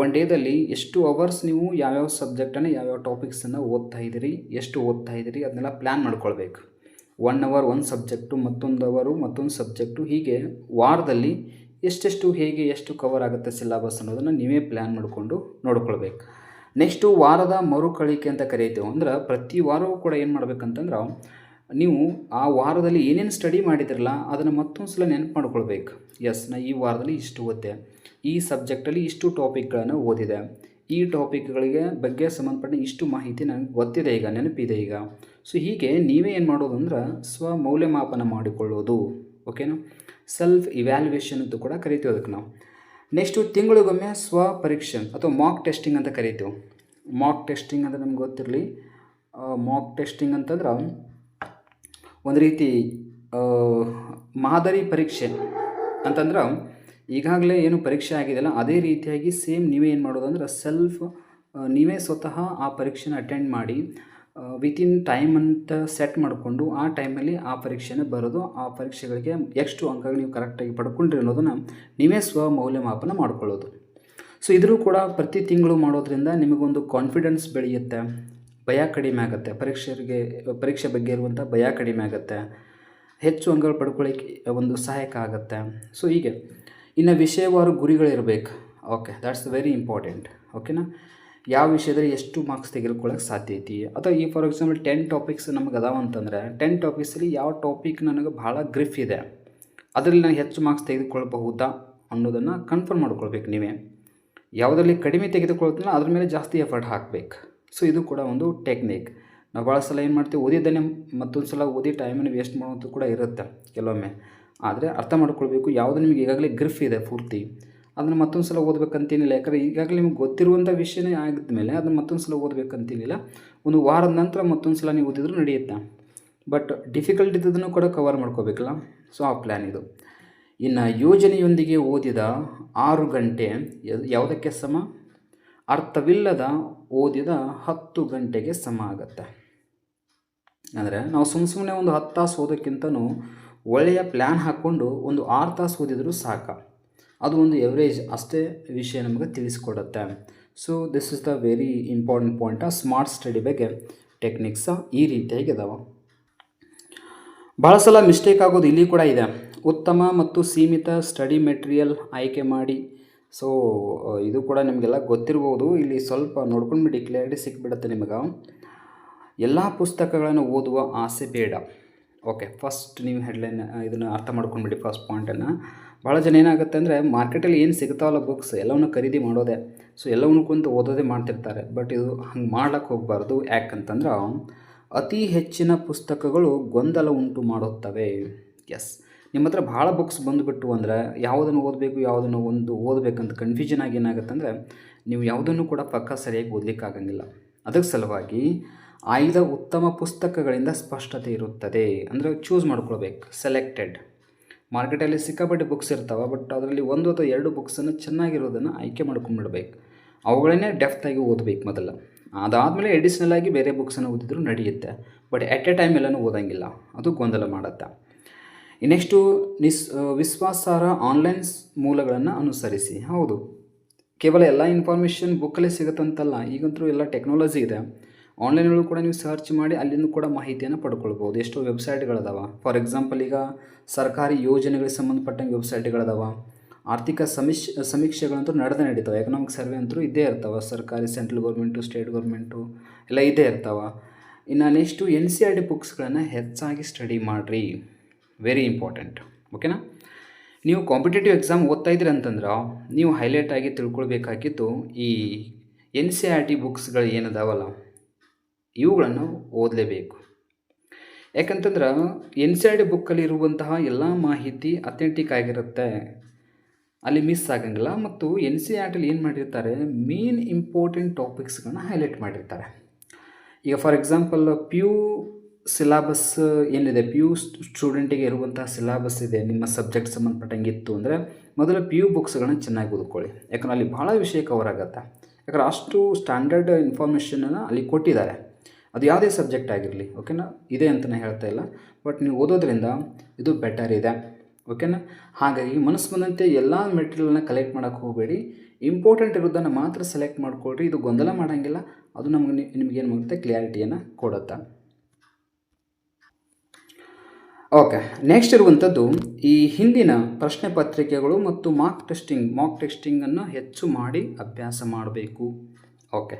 ಒನ್ ಡೇದಲ್ಲಿ ಎಷ್ಟು ಅವರ್ಸ್ ನೀವು ಯಾವ್ಯಾವ ಸಬ್ಜೆಕ್ಟನ್ನು ಯಾವ್ಯಾವ ಟಾಪಿಕ್ಸನ್ನು ಓದ್ತಾ ಇದ್ದೀರಿ, ಎಷ್ಟು ಓದ್ತಾ ಇದ್ದೀರಿ ಅದನ್ನೆಲ್ಲ ಪ್ಲ್ಯಾನ್ ಮಾಡ್ಕೊಳ್ಬೇಕು. ಒನ್ ಅವರ್ ಒಂದು ಸಬ್ಜೆಕ್ಟು ಮತ್ತೊಂದು ಅವರು ಮತ್ತೊಂದು ಸಬ್ಜೆಕ್ಟು ಹೀಗೆ ವಾರದಲ್ಲಿ ಎಷ್ಟೆಷ್ಟು ಹೇಗೆ ಎಷ್ಟು ಕವರ್ ಆಗುತ್ತೆ ಸಿಲೆಬಸ್ ಅನ್ನೋದನ್ನು ನೀವೇ ಪ್ಲ್ಯಾನ್ ಮಾಡಿಕೊಂಡು ನೋಡ್ಕೊಳ್ಬೇಕು. ನೆಕ್ಸ್ಟು ವಾರದ ಮರುಕಳಿಕೆ ಅಂತ ಕರೀತೇವೆ ಅಂದ್ರೆ ಪ್ರತಿ ವಾರವೂ ಕೂಡ ಏನು ಮಾಡ್ಬೇಕಂತಂದ್ರೆ ನೀವು ಆ ವಾರದಲ್ಲಿ ಏನೇನು ಸ್ಟಡಿ ಮಾಡಿದ್ರಲ್ಲ ಅದನ್ನು ಮತ್ತೊಂದು ಸಲ ನೆನಪು ಮಾಡ್ಕೊಳ್ಬೇಕು. ಎಸ್ ನಾ ಈ ವಾರದಲ್ಲಿ ಇಷ್ಟು ಓದಿದೆ. ಈ ಸಬ್ಜೆಕ್ಟಲ್ಲಿ ಇಷ್ಟು ಟಾಪಿಕ್ಗಳನ್ನು ಓದಿದೆ. ಈ ಟಾಪಿಕ್ಗಳಿಗೆ ಬಗ್ಗೆ ಸಂಬಂಧಪಟ್ಟ ಇಷ್ಟು ಮಾಹಿತಿ ನನಗೆ ಗೊತ್ತಿದೆ ಈಗ, ನೆನಪಿದೆ ಈಗ. ಸೊ ಹೀಗೆ ನೀವೇ ಏನು ಮಾಡೋದು ಅಂದ್ರೆ ಸ್ವ ಮೌಲ್ಯಮಾಪನ ಮಾಡಿಕೊಳ್ಳೋದು ಓಕೆನಾ ಸೆಲ್ಫ್ ಇವ್ಯಾಲ್ಯೂಯೇಷನ್ ಅಂತ ಕೂಡ ಕರಿತೀವಿ ಅದಕ್ಕೆ ನಾವು. ನೆಕ್ಸ್ಟು ತಿಂಗಳಿಗೊಮ್ಮೆ ಸ್ವ ಪರೀಕ್ಷೆ ಅಥವಾ ಮಾಕ್ ಟೆಸ್ಟಿಂಗ್ ಅಂತ ಕರಿತೀವಿ. ಮಾಕ್ ಟೆಸ್ಟಿಂಗ್ ಅಂದರೆ ನಮ್ಗೆ ಗೊತ್ತಿರಲಿ. ಮಾಕ್ ಟೆಸ್ಟಿಂಗ್ ಅಂತಂದ್ರೆ ಒಂದು ರೀತಿ ಮಾದರಿ ಪರೀಕ್ಷೆ ಅಂತಂದ್ರೆ ಈಗಾಗಲೇ ಏನು ಪರೀಕ್ಷೆ ಆಗಿದೆಯಲ್ಲ, ಅದೇ ರೀತಿಯಾಗಿ ಸೇಮ್ ನೀವೇ ಏನು ಮಾಡೋದು ಅಂದ್ರೆ ಸೆಲ್ಫ್ ನೀವೇ ಸ್ವತಃ ಆ ಪರೀಕ್ಷೆನ ಅಟೆಂಡ್ ಮಾಡಿ ವಿತಿನ್ ಟೈಮ್ ಅಂತ ಸೆಟ್ ಮಾಡಿಕೊಂಡು ಆ ಟೈಮಲ್ಲಿ ಆ ಪರೀಕ್ಷೆನ ಬರೋದು ಆ ಪರೀಕ್ಷೆಗಳಿಗೆ ಎಷ್ಟು ಅಂಕಗಳು ನೀವು ಕರೆಕ್ಟಾಗಿ ಪಡ್ಕೊಂಡ್ರಿ ಅನ್ನೋದನ್ನು ನೀವೇ ಸ್ವ ಮೌಲ್ಯಮಾಪನ ಮಾಡ್ಕೊಳ್ಳೋದು. ಸೊ ಇದ್ರೂ ಕೂಡ ಪ್ರತಿ ತಿಂಗಳು ಮಾಡೋದ್ರಿಂದ ನಿಮಗೊಂದು ಕಾನ್ಫಿಡೆನ್ಸ್ ಬೆಳೆಯುತ್ತೆ, ಭಯ ಕಡಿಮೆ ಆಗುತ್ತೆ, ಪರೀಕ್ಷೆಗೆ, ಪರೀಕ್ಷೆ ಬಗ್ಗೆ ಇರುವಂಥ ಭಯ ಕಡಿಮೆ ಆಗುತ್ತೆ, ಹೆಚ್ಚು ಅಂಕಗಳು ಪಡ್ಕೊಳ್ಳಿಕ್ಕೆ ಒಂದು ಸಹಾಯಕ ಆಗುತ್ತೆ. ಸೊ ಹೀಗೆ. ಇನ್ನು ವಿಷಯವಾರು ಗುರಿಗಳಿರಬೇಕು. ಓಕೆ ದ್ಯಾಟ್ಸ್ ವೆರಿ ಇಂಪಾರ್ಟೆಂಟ್ ಓಕೆನಾ ಯಾವ ವಿಷಯದಲ್ಲಿ ಎಷ್ಟು ಮಾರ್ಕ್ಸ್ ತೆಗೆದುಕೊಳ್ಳೋಕೆ ಸಾಧ್ಯ ಐತಿ? ಅಥವಾ ಈ ಫಾರ್ ಎಕ್ಸಾಂಪಲ್ ಟೆನ್ ಟಾಪಿಕ್ಸ್ ನಮ್ಗೆ ಅದಾವ ಅಂತಂದರೆ ಟೆನ್ ಟಾಪಿಕ್ಸಲ್ಲಿ ಯಾವ ಟಾಪಿಕ್ ನನಗೆ ಭಾಳ ಗ್ರಿಫ್ ಇದೆ? ಅದರಲ್ಲಿ ನಾನು ಹೆಚ್ಚು ಮಾರ್ಕ್ಸ್ ತೆಗೆದುಕೊಳ್ಬಹುದಾ ಅನ್ನೋದನ್ನು ಕನ್ಫರ್ಮ್ ಮಾಡ್ಕೊಳ್ಬೇಕು ನೀವೇ. ಯಾವುದರಲ್ಲಿ ಕಡಿಮೆ ತೆಗೆದುಕೊಳ್ತೀನೋ ಅದ್ರ ಮೇಲೆ ಜಾಸ್ತಿ ಎಫರ್ಟ್ ಹಾಕಬೇಕು. ಸೊ ಇದು ಕೂಡ ಒಂದು ಟೆಕ್ನಿಕ್ ನಾವು ಭಾಳ ಸಲ ಏನು ಮಾಡ್ತೀವಿ, ಓದಿದ್ದನ್ನೇ ಮತ್ತೊಂದು ಸಲ ಓದಿ ಟೈಮನ್ನು ವೇಸ್ಟ್ ಮಾಡುವಂಥದ್ದು ಕೂಡ ಇರುತ್ತೆ ಕೆಲವೊಮ್ಮೆ. ಆದರೆ ಅರ್ಥ ಮಾಡ್ಕೊಳ್ಬೇಕು. ಯಾವುದು ನಿಮಗೆ ಈಗಾಗಲೇ ಗ್ರಿಫ್ ಇದೆ ಪೂರ್ತಿ. ಅದನ್ನು ಮತ್ತೊಂದು ಸಲ ಓದಬೇಕಂತೇನಿಲ್ಲ. ಯಾಕಂದರೆ ಈಗಾಗಲೇ ನಿಮ್ಗೆ ಗೊತ್ತಿರುವಂಥ ವಿಷಯನೇ ಆಗಿದ್ಮೇಲೆ ಅದನ್ನು ಮತ್ತೊಂದು ಸಲ ಓದಬೇಕಂತೇನಿಲ್ಲ. ಒಂದು ವಾರದ ನಂತರ ಮತ್ತೊಂದು ಸಲ ನೀವು ಓದಿದ್ರು ನಡೆಯುತ್ತೆ? ಬಟ್ ಡಿಫಿಕಲ್ಟ್ ಇದ್ದದನ್ನು ಕೂಡ ಕವರ್ ಮಾಡ್ಕೋಬೇಕಲ್ಲ? ಸೊ ಆ ಪ್ಲ್ಯಾನ್ ಇದು. ಇನ್ನು ಯೋಜನೆಯೊಂದಿಗೆ ಓದಿದ ಆರು ಗಂಟೆ ಯಾವುದಕ್ಕೆ ಸಮ? ಅರ್ಥವಿಲ್ಲದ ಓದಿದ ಹತ್ತು ಗಂಟೆಗೆ ಸಮ ಆಗತ್ತೆ. ಅಂದರೆ ನಾವು ಸುಮ್ಮ ಸುಮ್ಮನೆ ಒಂದು ಹತ್ತು ತಾಸು ಓದೋಕ್ಕಿಂತನೂ ಒಳ್ಳೆಯ ಪ್ಲ್ಯಾನ್ ಹಾಕ್ಕೊಂಡು ಒಂದು ಆರು ತಾಸು ಓದಿದರೂ ಸಾಕು. ಅದು ಒಂದು ಎವರೇಜ್ ಅಷ್ಟೇ ವಿಷಯ ನಮಗೆ ತಿಳಿಸ್ಕೊಡುತ್ತೆ. So this is the very important point smart study ಬಗ್ಗೆ. ಟೆಕ್ನಿಕ್ಸ ಈ ರೀತಿಯಾಗಿ ಇದಾವೆ. ಭಾಳ ಸಲ ಮಿಸ್ಟೇಕ್ ಆಗೋದು ಇಲ್ಲಿ ಕೂಡ ಇದೆ. ಉತ್ತಮ ಮತ್ತು ಸೀಮಿತ ಸ್ಟಡಿ ಮೆಟೀರಿಯಲ್ ಆಯ್ಕೆ ಮಾಡಿ. ಸೊ ಇದು ಕೂಡ ನಿಮಗೆಲ್ಲ ಗೊತ್ತಿರ್ಬೋದು. ಇಲ್ಲಿ ಸ್ವಲ್ಪ ನೋಡ್ಕೊಂಡ್ಬಿಡಿ ಕ್ಲಿಯರಿಟಿ ಸಿಕ್ಬಿಡುತ್ತೆ ನಿಮಗೆ. ಎಲ್ಲ ಪುಸ್ತಕಗಳನ್ನು ಓದುವ ಆಸೆ ಬೇಡ. ಓಕೆ ಫಸ್ಟ್ ನೀವು ಹೆಡ್ಲೈನ್ ಇದನ್ನು ಅರ್ಥ ಮಾಡ್ಕೊಂಡ್ಬಿಡಿ ಫಸ್ಟ್ ಪಾಯಿಂಟನ್ನು ಭಾಳ ಜನ ಏನಾಗುತ್ತೆ ಅಂದರೆ ಮಾರ್ಕೆಟಲ್ಲಿ ಏನು ಸಿಗ್ತಾವಲ್ಲ ಬುಕ್ಸ್ ಎಲ್ಲವನ್ನು ಖರೀದಿ ಮಾಡೋದೇ. ಸೊ ಎಲ್ಲವನ್ನು ಕುಂತು ಓದೋದೇ ಮಾಡ್ತಿರ್ತಾರೆ. ಬಟ್ ಇದು ಹಂಗೆ ಮಾಡ್ಲಿಕ್ಕೆ ಹೋಗಬಾರ್ದು. ಯಾಕಂತಂದ್ರೆ ಅತಿ ಹೆಚ್ಚಿನ ಪುಸ್ತಕಗಳು ಗೊಂದಲ ಉಂಟು ಮಾಡುತ್ತವೆ. ಎಸ್ ನಿಮ್ಮ ಹತ್ರ ಭಾಳ ಬುಕ್ಸ್ ಬಂದುಬಿಟ್ಟು ಅಂದರೆ ಯಾವುದನ್ನು ಓದಬೇಕು, ಯಾವುದನ್ನು ಒಂದು ಓದಬೇಕಂತ ಕನ್ಫ್ಯೂಷನ್ ಆಗಿ ಏನಾಗುತ್ತೆ ಅಂದರೆ ನೀವು ಯಾವುದನ್ನು ಕೂಡ ಪಕ್ಕ ಸರಿಯಾಗಿ ಓದಲಿಕ್ಕಾಗಂಗಿಲ್ಲ. ಅದಕ್ಕೆ ಸಲುವಾಗಿ ಆಯ್ದ ಉತ್ತಮ ಪುಸ್ತಕಗಳಿಂದ ಸ್ಪಷ್ಟತೆ ಇರುತ್ತದೆ. ಅಂದರೆ ಚೂಸ್ ಮಾಡ್ಕೊಳ್ಬೇಕು ಸೆಲೆಕ್ಟೆಡ್ ಮಾರ್ಕೆಟಲ್ಲಿ ಸಿಕ್ಕಾಪಟ್ಟೆ ಬುಕ್ಸ್ ಇರ್ತಾವೆ ಬಟ್ ಅದರಲ್ಲಿ ಒಂದು ಅಥವಾ ಎರಡು ಬುಕ್ಸನ್ನು ಚೆನ್ನಾಗಿರೋದನ್ನು ಆಯ್ಕೆ ಮಾಡ್ಕೊಂಡ್ಬಿಡ್ಬೇಕು. ಅವುಗಳನ್ನೇ ಡೆಫ್ತಾಗಿ ಓದಬೇಕು ಮೊದಲು. ಅದಾದಮೇಲೆ ಎಡಿಷ್ನಲ್ ಆಗಿ ಬೇರೆ ಬುಕ್ಸನ್ನು ಓದಿದ್ರು ನಡೆಯುತ್ತೆ. ಬಟ್ ಎಟ್ ಎ ಟೈಮ್ ಎಲ್ಲನೂ ಓದಂಗಿಲ್ಲ. ಅದು ಗೊಂದಲ ಮಾಡುತ್ತೆ. ನೆಕ್ಸ್ಟು ನಿಸ್ ವಿಶ್ವಾಸಾರ್ಹ ಆನ್ಲೈನ್ ಮೂಲಗಳನ್ನು ಅನುಸರಿಸಿ. ಹೌದು. ಕೇವಲ ಎಲ್ಲ ಇನ್ಫಾರ್ಮೇಷನ್ ಬುಕ್ಕಲ್ಲೇ ಸಿಗುತ್ತಂತಲ್ಲ, ಈಗಂತೂ ಎಲ್ಲ ಟೆಕ್ನಾಲಜಿ ಇದೆ. ಆನ್ಲೈನಲ್ಲೂ ಕೂಡ ನೀವು ಸರ್ಚ್ ಮಾಡಿ ಅಲ್ಲಿಂದ ಕೂಡ ಮಾಹಿತಿಯನ್ನು ಪಡ್ಕೊಳ್ಬೋದು. ಎಷ್ಟೋ ವೆಬ್ಸೈಟ್ಗಳದಾವ. ಫಾರ್ ಎಕ್ಸಾಂಪಲ್ ಈಗ ಸರ್ಕಾರಿ ಯೋಜನೆಗಳಿಗೆ ಸಂಬಂಧಪಟ್ಟಂಗೆ ವೆಬ್ಸೈಟ್ಗಳದಾವ. ಆರ್ಥಿಕ ಸಮೀಕ್ಷ, ಸಮೀಕ್ಷೆಗಳಂತೂ ನಡೆದ ನಡೀತಾವೆ. ಎಕನಾಮಿಕ್ ಸರ್ವೆ ಅಂತೂ ಇದ್ದೇ ಇರ್ತಾವೆ. ಸರ್ಕಾರಿ ಸೆಂಟ್ರಲ್ ಗೌರ್ಮೆಂಟು ಸ್ಟೇಟ್ ಗೌರ್ಮೆಂಟು ಎಲ್ಲ ಇದೇ ಇರ್ತಾವೆ. ಇನ್ನು next N C R D ಬುಕ್ಸ್ಗಳನ್ನು ಹೆಚ್ಚಾಗಿ ಸ್ಟಡಿ ಮಾಡಿರಿ. ವೆರಿ ಇಂಪಾರ್ಟೆಂಟ್ ಓಕೆನಾ ನೀವು ಕಾಂಪಿಟೇಟಿವ್ ಎಕ್ಸಾಮ್ ಓದ್ತಾ ಇದ್ದೀರಿ ಅಂತಂದ್ರೆ, ನೀವು ಹೈಲೈಟ್ ಆಗಿ ತಿಳ್ಕೊಳ್ಬೇಕಾಗಿದ್ದು ಈ ಎನ್ ಸಿ ಆರ್ ಟಿ ಬುಕ್ಸ್ಗಳು ಏನದಾವಲ್ಲ? ಇವುಗಳನ್ನು ಓದಲೇಬೇಕು. ಯಾಕಂತಂದ್ರೆ ಎನ್ ಸಿ ಆರ್ ಡಿ ಬುಕ್ಕಲ್ಲಿ ಇರುವಂತಹ ಎಲ್ಲ ಮಾಹಿತಿ ಅಥೆಂಟಿಕ್ ಆಗಿರುತ್ತೆ. ಅಲ್ಲಿ ಮಿಸ್ ಆಗಂಗಿಲ್ಲ ಮತ್ತು ಎನ್ ಸಿ ಆರ್ ಟಿಲಿ ಏನು ಮಾಡಿರ್ತಾರೆ ಮೇನ್ ಇಂಪಾರ್ಟೆಂಟ್ ಟಾಪಿಕ್ಸ್ಗಳನ್ನ ಹೈಲೈಟ್ ಮಾಡಿರ್ತಾರೆ. ಈಗ for example P U syllabus ಏನಿದೆ ಪಿ ಯು ಸ್ಟೂಡೆಂಟಿಗೆ ಇರುವಂತಹ ಸಿಲಾಬಸ್ ಇದೆ, ನಿಮ್ಮ ಸಬ್ಜೆಕ್ಟ್ ಸಂಬಂಧಪಟ್ಟಂಗೆ ಇತ್ತು ಅಂದರೆ ಮೊದಲು ಪಿ ಯು ಬುಕ್ಸ್ಗಳನ್ನ ಚೆನ್ನಾಗಿ ಓದ್ಕೊಳ್ಳಿ. ಯಾಕಂದ್ರೆ ಅಲ್ಲಿ ಭಾಳ ವಿಷಯ ಕವರ್ ಆಗುತ್ತೆ. ಯಾಕಂದ್ರೆ ಅಷ್ಟು ಸ್ಟ್ಯಾಂಡರ್ಡ್ ಇನ್ಫಾರ್ಮೇಷನನ್ನು ಅಲ್ಲಿ ಕೊಟ್ಟಿದ್ದಾರೆ. ಅದು ಯಾವುದೇ ಸಬ್ಜೆಕ್ಟ್ ಆಗಿರಲಿ, ಓಕೆನಾ? ಇದೆ ಅಂತಲೇ ಹೇಳ್ತಾ ಇಲ್ಲ. ಬಟ್ ನೀವು ಓದೋದ್ರಿಂದ ಇದು ಬೆಟರ್ ಇದೆ, ಓಕೆನಾ? ಹಾಗಾಗಿ ಮನಸ್ಸು ಬಂದಂತೆ ಎಲ್ಲ ಮೆಟೀರಿಯಲ್ನ ಕಲೆಕ್ಟ್ ಮಾಡೋಕ್ಕೆ ಹೋಗಬೇಡಿ. ಇಂಪಾರ್ಟೆಂಟ್ ಇರೋದನ್ನು ಮಾತ್ರ ಸೆಲೆಕ್ಟ್ ಮಾಡಿಕೊಡ್ರಿ ಇದು ಗೊಂದಲ ಮಾಡೋಂಗಿಲ್ಲ. ಅದು ನಮಗೆ ನಿಮಗೇನು ಮಾಡುತ್ತೆ ಕ್ಲಿಯಾರಿಟಿಯನ್ನು ಕೊಡುತ್ತೆ. ಓಕೆ ನೆಕ್ಸ್ಟ್ ಇರುವಂಥದ್ದು ಈ ಹಿಂದಿನ ಪ್ರಶ್ನೆ ಪತ್ರಿಕೆಗಳು ಮತ್ತು ಮಾರ್ಕ್ ಟೆಸ್ಟಿಂಗ್ ಮಾಕ್ ಟೆಸ್ಟಿಂಗನ್ನು ಹೆಚ್ಚು ಮಾಡಿ ಅಭ್ಯಾಸ ಮಾಡಬೇಕು. ಓಕೆ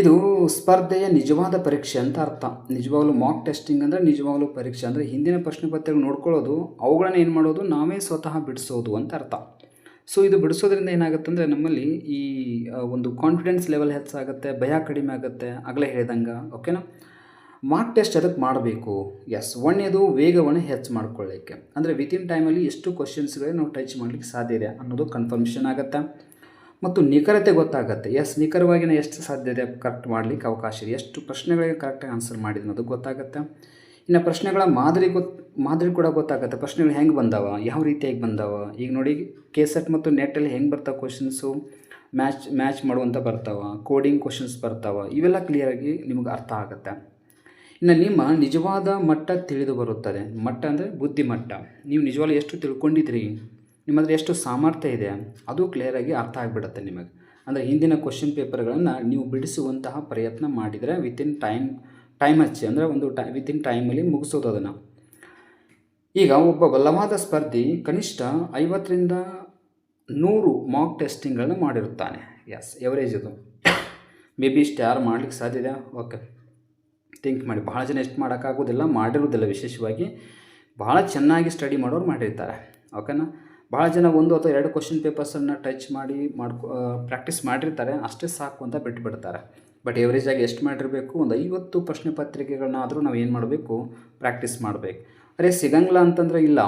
ಇದು ಸ್ಪರ್ಧೆಯ ನಿಜವಾದ ಪರೀಕ್ಷೆ ಅಂತ ಅರ್ಥ. ನಿಜವಾಗ್ಲೂ ಮಾಕ್ ಟೆಸ್ಟಿಂಗ್ ಅಂದರೆ ನಿಜವಾಗ್ಲೂ ಪರೀಕ್ಷೆ. ಅಂದರೆ ಹಿಂದಿನ ಪ್ರಶ್ನೆ ಪತ್ರಿಕೆ ನೋಡ್ಕೊಳ್ಳೋದು, ಅವುಗಳನ್ನ ಏನು ಮಾಡೋದು? ನಾವೇ ಸ್ವತಃ ಬಿಡಿಸೋದು ಅಂತ ಅರ್ಥ. ಸೊ ಇದು ಬಿಡಿಸೋದ್ರಿಂದ ಏನಾಗುತ್ತೆ ಅಂದರೆ ನಮ್ಮಲ್ಲಿ ಈ ಒಂದು ಕಾನ್ಫಿಡೆನ್ಸ್ ಲೆವೆಲ್ ಹೆಚ್ಚಾಗುತ್ತೆ ಭಯ ಕಡಿಮೆ ಆಗುತ್ತೆ ಆಗಲೇ ಹೇಳಿದಂಗೆ. ಓಕೆನಾ ಮಾರ್ಕ್ ಟೆಸ್ಟ್ ಅದಕ್ಕೆ ಮಾಡಬೇಕು? ಎಸ್ ಒಳ್ಳೆಯದು ವೇಗವನ್ನು ಹೆಚ್ಚು ಮಾಡ್ಕೊಳ್ಳಿಕ್ಕೆ. ಅಂದರೆ ವಿತಿನ್ ಟೈಮಲ್ಲಿ ಎಷ್ಟು ಕ್ವಶನ್ಸ್ಗಳೇ ನಾವು ಟಚ್ ಮಾಡಲಿಕ್ಕೆ ಸಾಧ್ಯ ಇದೆ ಅನ್ನೋದು ಕನ್ಫರ್ಮೇಷನ್ ಆಗುತ್ತೆ. ಮತ್ತು ನಿಖರತೆ ಗೊತ್ತಾಗುತ್ತೆ. ಎಸ್, ನಿಖರವಾಗಿನ ಎಷ್ಟು ಸಾಧ್ಯತೆ ಕರೆಕ್ಟ್ ಮಾಡಲಿಕ್ಕೆ ಅವಕಾಶ ಇದೆ. ಎಷ್ಟು ಪ್ರಶ್ನೆಗಳಿಗೆ ಕರೆಕ್ಟಾಗಿ ಆನ್ಸರ್ ಮಾಡಿದ್ರು ಅದು ಗೊತ್ತಾಗುತ್ತೆ. ಇನ್ನು ಪ್ರಶ್ನೆಗಳ ಮಾದರಿ ಗೊತ್, ಮಾದರಿ ಕೂಡ ಗೊತ್ತಾಗುತ್ತೆ. ಪ್ರಶ್ನೆಗಳು ಹೆಂಗೆ ಬಂದಾವ? ಯಾವ ರೀತಿಯಾಗಿ ಬಂದಾವ? ಈಗ ನೋಡಿ ಕೆ ಸೆಟ್ ಮತ್ತು ನೆಟ್ಟಲ್ಲಿ ಹೆಂಗೆ ಬರ್ತಾವೆ ಕ್ವಶನ್ಸು ಮ್ಯಾಚ್ ಮ್ಯಾಚ್ ಮಾಡುವಂಥ ಬರ್ತಾವ? ಕೋಡಿಂಗ್ ಕ್ವಶನ್ಸ್ ಬರ್ತಾವ? ಇವೆಲ್ಲ ಕ್ಲಿಯರಾಗಿ ನಿಮಗೆ ಅರ್ಥ ಆಗುತ್ತೆ. ಇನ್ನು ನಿಮ್ಮ ನಿಜವಾದ ಮಟ್ಟ ತಿಳಿದು ಬರುತ್ತದೆ. ಮಟ್ಟ ಅಂದರೆ ಬುದ್ಧಿಮಟ್ಟ. ನೀವು ನಿಜವಾಗಿ ಎಷ್ಟು ತಿಳ್ಕೊಂಡಿದ್ರಿ? ನಿಮ್ಮ ಹತ್ರ ಎಷ್ಟು ಸಾಮರ್ಥ್ಯ ಇದೆ, ಅದು ಕ್ಲಿಯರಾಗಿ ಅರ್ಥ ಆಗಿಬಿಡುತ್ತೆ ನಿಮಗೆ. ಅಂದರೆ ಹಿಂದಿನ ಕ್ವಶನ್ ಪೇಪರ್ಗಳನ್ನು ನೀವು ಬಿಡಿಸುವಂತಹ ಪ್ರಯತ್ನ ಮಾಡಿದರೆ ವಿತಿನ್ ಟೈಮ್ ಟೈಮ್ ಹಚ್ಚಿ ಅಂದರೆ ಒಂದು ಟೈ ವಿತಿನ್ ಟೈಮಲ್ಲಿ ಮುಗಿಸೋದು ಅದನ್ನು. ಈಗ ಒಬ್ಬ ಬಲವಾದ ಸ್ಪರ್ಧಿ ಕನಿಷ್ಠ ಐವತ್ತರಿಂದ ನೂರು ಮಾಕ್ ಟೆಸ್ಟಿಂಗ್ಗಳನ್ನ ಮಾಡಿರುತ್ತಾನೆ. ಎಸ್ ಎವರೇಜ್ ಅದು. ಮೇ ಬಿ ಇಷ್ಟು ಯಾರು ಮಾಡ್ಲಿಕ್ಕೆ ಸಾಧ್ಯ ಇದೆ? ಓಕೆ ಥಿಂಕ್ ಮಾಡಿ. ಭಾಳ ಜನ ಎಷ್ಟು ಮಾಡೋಕ್ಕಾಗೋದಿಲ್ಲ ಮಾಡಿರೋದಿಲ್ಲ ವಿಶೇಷವಾಗಿ. ಭಾಳ ಚೆನ್ನಾಗಿ ಸ್ಟಡಿ ಮಾಡೋರು ಮಾಡಿರ್ತಾರೆ. ಓಕೆನಾ ಭಾಳ ಜನ ಒಂದು ಅಥವಾ ಎರಡು ಕ್ವಶನ್ ಪೇಪರ್ಸನ್ನು ಟಚ್ ಮಾಡಿ ಮಾಡ್ಕೊ ಪ್ರಾಕ್ಟೀಸ್ ಮಾಡಿರ್ತಾರೆ. ಅಷ್ಟೇ ಸಾಕು ಅಂತ ಬಿಟ್ಬಿಡ್ತಾರೆ. ಬಟ್ ಎವ್ರೇಜಾಗಿ ಎಷ್ಟು ಮಾಡಿರಬೇಕು? ಒಂದು ಐವತ್ತು ಪ್ರಶ್ನೆ ಪತ್ರಿಕೆಗಳನ್ನಾದರೂ ನಾವು ಏನು ಮಾಡಬೇಕು? ಪ್ರಾಕ್ಟೀಸ್ ಮಾಡಬೇಕು. ಅರೆ ಸಿಗಂಗಿಲ್ಲ ಅಂತಂದರೆ ಇಲ್ಲ.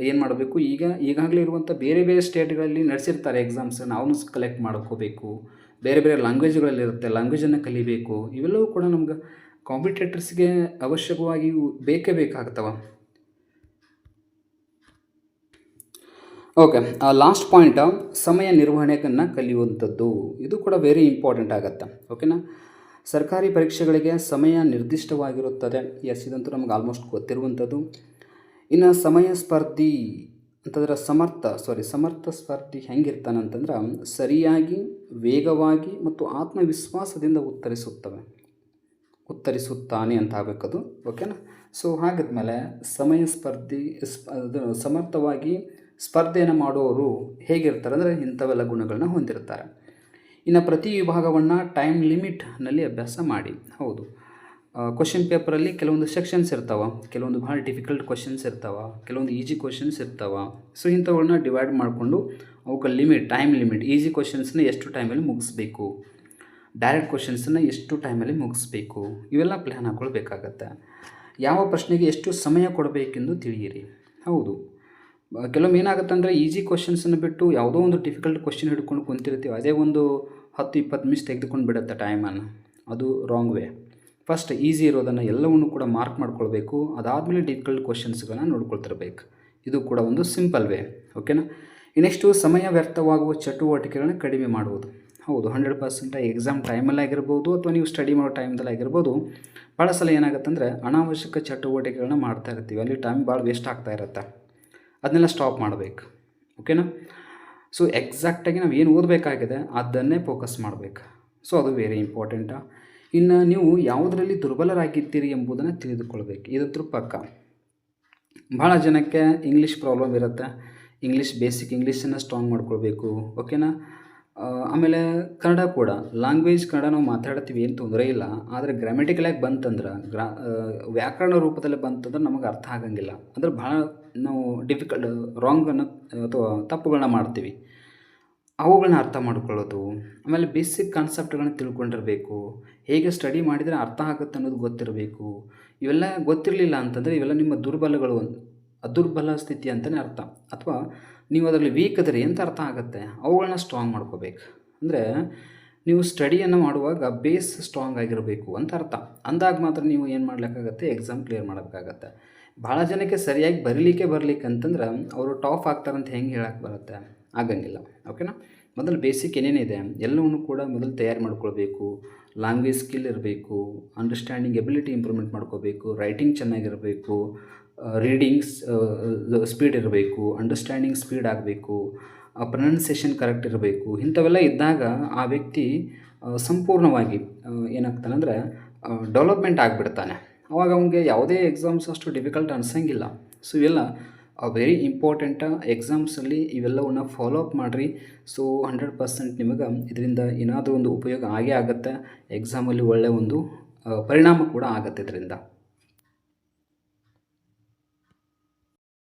ಏನು ಮಾಡಬೇಕು? ಈಗ, ಈಗಾಗಲೇ ಇರುವಂಥ ಬೇರೆ ಬೇರೆ ಸ್ಟೇಟ್ಗಳಲ್ಲಿ ನಡೆಸಿರ್ತಾರೆ ಎಕ್ಸಾಮ್ಸ್ ನಾವು ಕಲೆಕ್ಟ್ ಮಾಡ್ಕೋಬೇಕು. ಬೇರೆ ಬೇರೆ ಲ್ಯಾಂಗ್ವೇಜ್ಗಳಲ್ಲಿರುತ್ತೆ ಲ್ಯಾಂಗ್ವೇಜನ್ನು ಕಲಿಬೇಕು. ಇವೆಲ್ಲವೂ ಕೂಡ ನಮ್ಗೆ ಕಾಂಪಿಟೇಟರ್ಸ್ಗೆ ಅವಶ್ಯಕವಾಗಿ ಬೇಕೇ ಬೇಕಾಗ್ತವೆ. ಓಕೆ ಲಾಸ್ಟ್ ಪಾಯಿಂಟ್ ಸಮಯ ನಿರ್ವಹಣೆಯನ್ನು ಕಲಿಯುವಂಥದ್ದು. ಇದು ಕೂಡ ವೆರಿ ಇಂಪಾರ್ಟೆಂಟ್ ಆಗುತ್ತೆ. ಓಕೆನಾ ಸರ್ಕಾರಿ ಪರೀಕ್ಷೆಗಳಿಗೆ ಸಮಯ ನಿರ್ದಿಷ್ಟವಾಗಿರುತ್ತದೆ. ಎಸ್ ಇದಂತೂ ನಮ್ಗೆ ಆಲ್ಮೋಸ್ಟ್ ಗೊತ್ತಿರುವಂಥದ್ದು. ಇನ್ನು ಸಮಯ ಸ್ಪರ್ಧಿ ಅಂತಂದ್ರೆ ಸಮರ್ಥ ಸಾರಿ ಸಮರ್ಥ ಸ್ಪರ್ಧಿ ಹೆಂಗಿರ್ತಾನೆ ಅಂತಂದ್ರೆ ಸರಿಯಾಗಿ, ವೇಗವಾಗಿ ಮತ್ತು ಆತ್ಮವಿಶ್ವಾಸದಿಂದ ಉತ್ತರಿಸುತ್ತವೆ. ಉತ್ತರಿಸುತ್ತಾನೆ ಅಂತ ಆಗಬೇಕದು. ಓಕೆನಾ ಸೊ ಹಾಗಿದ್ಮೇಲೆ ಸಮಯ ಸ್ಪರ್ಧಿ, ಸ್ಪ ಸಮರ್ಥವಾಗಿ ಸ್ಪರ್ಧೆಯನ್ನು ಮಾಡುವವರು ಹೇಗಿರ್ತಾರೆ ಅಂದರೆ ಇಂಥವೆಲ್ಲ ಗುಣಗಳನ್ನ ಹೊಂದಿರ್ತಾರೆ ಇನ್ನು ಪ್ರತಿ ವಿಭಾಗವನ್ನು ಟೈಮ್ ಲಿಮಿಟ್ನಲ್ಲಿ ಅಭ್ಯಾಸ ಮಾಡಿ. ಹೌದು. ಕ್ವಶನ್ ಪೇಪರಲ್ಲಿ ಕೆಲವೊಂದು ಸೆಕ್ಷನ್ಸ್ ಇರ್ತಾವೆ. ಕೆಲವೊಂದು ಭಾಳ ಡಿಫಿಕಲ್ಟ್ ಕ್ವಶನ್ಸ್ ಇರ್ತಾವೆ. ಕೆಲವೊಂದು ಈಜಿ ಕ್ವಶನ್ಸ್ ಇರ್ತಾವೆ. ಸೊ ಇಂಥವುಗಳನ್ನ ಡಿವೈಡ್ ಮಾಡಿಕೊಂಡು ಅವಕ್ಕೆ ಲಿಮಿಟ್ ಟೈಮ್ ಲಿಮಿಟ್ ಈಸಿ ಕ್ವಶನ್ಸ್ನ ಎಷ್ಟು ಟೈಮಲ್ಲಿ ಮುಗಿಸ್ಬೇಕು? ಡೈರೆಕ್ಟ್ ಕ್ವಶನ್ಸನ್ನು ಎಷ್ಟು ಟೈಮಲ್ಲಿ ಮುಗಿಸ್ಬೇಕು? ಇವೆಲ್ಲ ಪ್ಲ್ಯಾನ್ ಹಾಕ್ಕೊಳ್ಬೇಕಾಗತ್ತೆ ಯಾವ ಪ್ರಶ್ನೆಗೆ ಎಷ್ಟು ಸಮಯ ಕೊಡಬೇಕೆಂದು ತಿಳಿಯಿರಿ. ಹೌದು. ಕೆಲವೊಮ್ಮೆ ಏನಾಗುತ್ತೆ ಅಂದರೆ ಈಸಿ ಕ್ವಶನ್ಸನ್ನು ಬಿಟ್ಟು ಯಾವುದೋ ಒಂದು ಡಿಫಿಕಲ್ಟ್ ಕ್ವಶನ್ ಹಿಡ್ಕೊಂಡು ಕುಂತಿರ್ತೀವಿ. ಅದೇ ಒಂದು ಹತ್ತು, ಇಪ್ಪತ್ತು ನಿಮಿಷ ತೆಗೆದುಕೊಂಡು ಬಿಡುತ್ತೆ ಟೈಮನ್ನು ಅದು ರಾಂಗ್ ವೇ ಫಸ್ಟ್ ಈಸಿ ಇರೋದನ್ನು ಎಲ್ಲವನ್ನು ಕೂಡ ಮಾರ್ಕ್ ಮಾಡ್ಕೊಳ್ಬೇಕು. ಅದಾದಮೇಲೆ ಡಿಫಿಕಲ್ಟ್ ಕ್ವಶನ್ಸ್ಗಳನ್ನ ನೋಡ್ಕೊಳ್ತಿರ್ಬೇಕು. ಇದು ಕೂಡ ಒಂದು ಸಿಂಪಲ್ ವೇ ಓಕೆನಾ ಇನ್ನೆಷ್ಟು ಸಮಯ ವ್ಯರ್ಥವಾಗುವ ಚಟುವಟಿಕೆಗಳನ್ನ ಕಡಿಮೆ ಮಾಡುವುದು. ಹೌದು ಹಂಡ್ರೆಡ್ ಪರ್ಸೆಂಟ್ ಎಕ್ಸಾಮ್ ಟೈಮಲ್ಲಾಗಿರ್ಬೋದು ಅಥವಾ ನೀವು ಸ್ಟಡಿ ಮಾಡೋ ಟೈಮ್ದಲ್ಲಿ ಆಗಿರ್ಬೋದು. ಭಾಳ ಸಲ ಏನಾಗುತ್ತೆ ಅಂದರೆ ಅನಾವಶ್ಯಕ ಚಟುವಟಿಕೆಗಳನ್ನ ಮಾಡ್ತಾ ಇರ್ತೀವಿ. ಅಲ್ಲಿ ಟೈಮ್ ಭಾಳ ವೇಸ್ಟ್ ಆಗ್ತಾ ಇರುತ್ತೆ. ಅದನ್ನೆಲ್ಲ ಸ್ಟಾಪ್ ಮಾಡಬೇಕು. ಓಕೆನಾ ಸೊ ಎಕ್ಸಾಕ್ಟಾಗಿ ನಾವು ಏನು ಓದಬೇಕಾಗಿದೆ, ಅದನ್ನೇ ಫೋಕಸ್ ಮಾಡಬೇಕು. ಸೊ ಅದು ವೆರಿ ಇಂಪಾರ್ಟೆಂಟ ಇನ್ನು ನೀವು ಯಾವುದರಲ್ಲಿ ದುರ್ಬಲರಾಗಿದ್ದೀರಿ ಎಂಬುದನ್ನು ತಿಳಿದುಕೊಳ್ಬೇಕು. ಇದಂತೂ ಪಕ್ಕ. ಭಾಳ ಜನಕ್ಕೆ ಇಂಗ್ಲೀಷ್ ಪ್ರಾಬ್ಲಮ್ ಇರುತ್ತೆ. ಇಂಗ್ಲೀಷ್ ಬೇಸಿಕ್ ಇಂಗ್ಲೀಷನ್ನು ಸ್ಟ್ರಾಂಗ್ ಮಾಡ್ಕೊಳ್ಬೇಕು. ಓಕೆನಾ ಆಮೇಲೆ ಕನ್ನಡ ಕೂಡ. ಲ್ಯಾಂಗ್ವೇಜ್ ಕನ್ನಡ ನಾವು ಮಾತಾಡ್ತೀವಿ, ಏನು ತೊಂದರೆ ಇಲ್ಲ. ಆದರೆ ಗ್ರಾಮೆಟಿಕಲಾಗಿ ಬಂತಂದ್ರೆ, ಗ್ರಾ ವ್ಯಾಕರಣ ರೂಪದಲ್ಲಿ ಬಂತಂದ್ರೆ ನಮಗೆ ಅರ್ಥ ಆಗಂಗಿಲ್ಲ. ಅಂದರೆ ಭಾಳ ನಾವು ಡಿಫಿಕಲ್ಟ್ ರಾಂಗನ್ನು ಅಥವಾ ತಪ್ಪುಗಳನ್ನ ಮಾಡ್ತೀವಿ. ಅವುಗಳನ್ನ ಅರ್ಥ ಮಾಡ್ಕೊಳ್ಳೋದು, ಆಮೇಲೆ ಬೇಸಿಕ್ ಕಾನ್ಸೆಪ್ಟ್ಗಳನ್ನ ತಿಳ್ಕೊಂಡಿರಬೇಕು. ಹೇಗೆ ಸ್ಟಡಿ ಮಾಡಿದರೆ ಅರ್ಥ ಆಗುತ್ತೆ ಅನ್ನೋದು ಗೊತ್ತಿರಬೇಕು. ಇವೆಲ್ಲ ಗೊತ್ತಿರಲಿಲ್ಲ ಅಂತಂದರೆ ಇವೆಲ್ಲ ನಿಮ್ಮ ದುರ್ಬಲಗಳು ಅದುರ್ಬಲ ಸ್ಥಿತಿ ಅಂತಲೇ ಅರ್ಥ. ಅಥವಾ ನೀವು ಅದರಲ್ಲಿ ವೀಕ್ ಅದರಿ ಅಂತ ಅರ್ಥ ಆಗುತ್ತೆ. ಅವುಗಳನ್ನ ಸ್ಟ್ರಾಂಗ್ ಮಾಡ್ಕೋಬೇಕು. ಅಂದರೆ ನೀವು ಸ್ಟಡಿಯನ್ನು ಮಾಡುವಾಗ ಬೇಸ್ ಸ್ಟ್ರಾಂಗ್ ಆಗಿರಬೇಕು ಅಂತ ಅರ್ಥ. ಅಂದಾಗ ಮಾತ್ರ ನೀವು ಏನು ಮಾಡಲಿಕ್ಕಾಗತ್ತೆ? ಎಕ್ಸಾಮ್ ಕ್ಲಿಯರ್ ಮಾಡೋಕ್ಕಾಗತ್ತೆ ಭಾಳ ಜನಕ್ಕೆ ಸರಿಯಾಗಿ ಬರೀಲಿಕ್ಕೆ ಬರ್ಲಿಕ್ಕೆ ಅಂತಂದ್ರೆ ಅವರು ಟಾಪ್ ಆಗ್ತಾರಂತ ಹೆಂಗೆ ಹೇಳಕ್ಕೆ ಬರುತ್ತೆ? ಆಗಂಗಿಲ್ಲ. ಓಕೆನಾ ಮೊದಲು ಬೇಸಿಕ್ ಏನೇನಿದೆ ಎಲ್ಲವನ್ನು ಕೂಡ ಮೊದಲು ತಯಾರು ಮಾಡ್ಕೊಳ್ಬೇಕು. ಲ್ಯಾಂಗ್ವೇಜ್ ಸ್ಕಿಲ್ ಇರಬೇಕು. ಅಂಡರ್ಸ್ಟ್ಯಾಂಡಿಂಗ್ ಎಬಿಲಿಟಿ ಇಂಪ್ರೂವ್ಮೆಂಟ್ ಮಾಡ್ಕೋಬೇಕು ರೈಟಿಂಗ್ ಚೆನ್ನಾಗಿರಬೇಕು. ರೀಡಿಂಗ್ಸ್ ಸ್ಪೀಡ್ ಇರಬೇಕು. ಅಂಡರ್ಸ್ಟ್ಯಾಂಡಿಂಗ್ ಸ್ಪೀಡ್ ಆಗಬೇಕು. ಪ್ರೊನೌನ್ಸಿಯೇಷನ್ ಕರೆಕ್ಟ್ ಇರಬೇಕು. ಇಂಥವೆಲ್ಲ ಇದ್ದಾಗ ಆ ವ್ಯಕ್ತಿ ಸಂಪೂರ್ಣವಾಗಿ ಏನಾಗ್ತಾನೆ ಅಂದರೆ ಡೆವಲಪ್ಮೆಂಟ್ ಆಗಿಬಿಡ್ತಾನೆ. ಅವಾಗ ಅವನಿಗೆ ಯಾವುದೇ ಎಕ್ಸಾಮ್ಸ್ ಅಷ್ಟು ಡಿಫಿಕಲ್ಟ್ ಅನ್ಸೋಂಗಿಲ್ಲ. ಸೊ ಇವೆಲ್ಲ ವೆರಿ ಇಂಪಾರ್ಟೆಂಟ ಎಕ್ಸಾಮ್ಸಲ್ಲಿ ಇವೆಲ್ಲವನ್ನ ಫಾಲೋ ಅಪ್ ಮಾಡಿರಿ. ಸೊ ಹಂಡ್ರೆಡ್ ಪರ್ಸೆಂಟ್ ನಿಮಗೆ ಇದರಿಂದ ಏನಾದರೂ ಒಂದು ಉಪಯೋಗ ಆಗೇ ಆಗುತ್ತೆ. ಎಕ್ಸಾಮಲ್ಲಿ ಒಳ್ಳೆಯ ಒಂದು ಪರಿಣಾಮ ಕೂಡ ಆಗುತ್ತೆ ಇದರಿಂದ.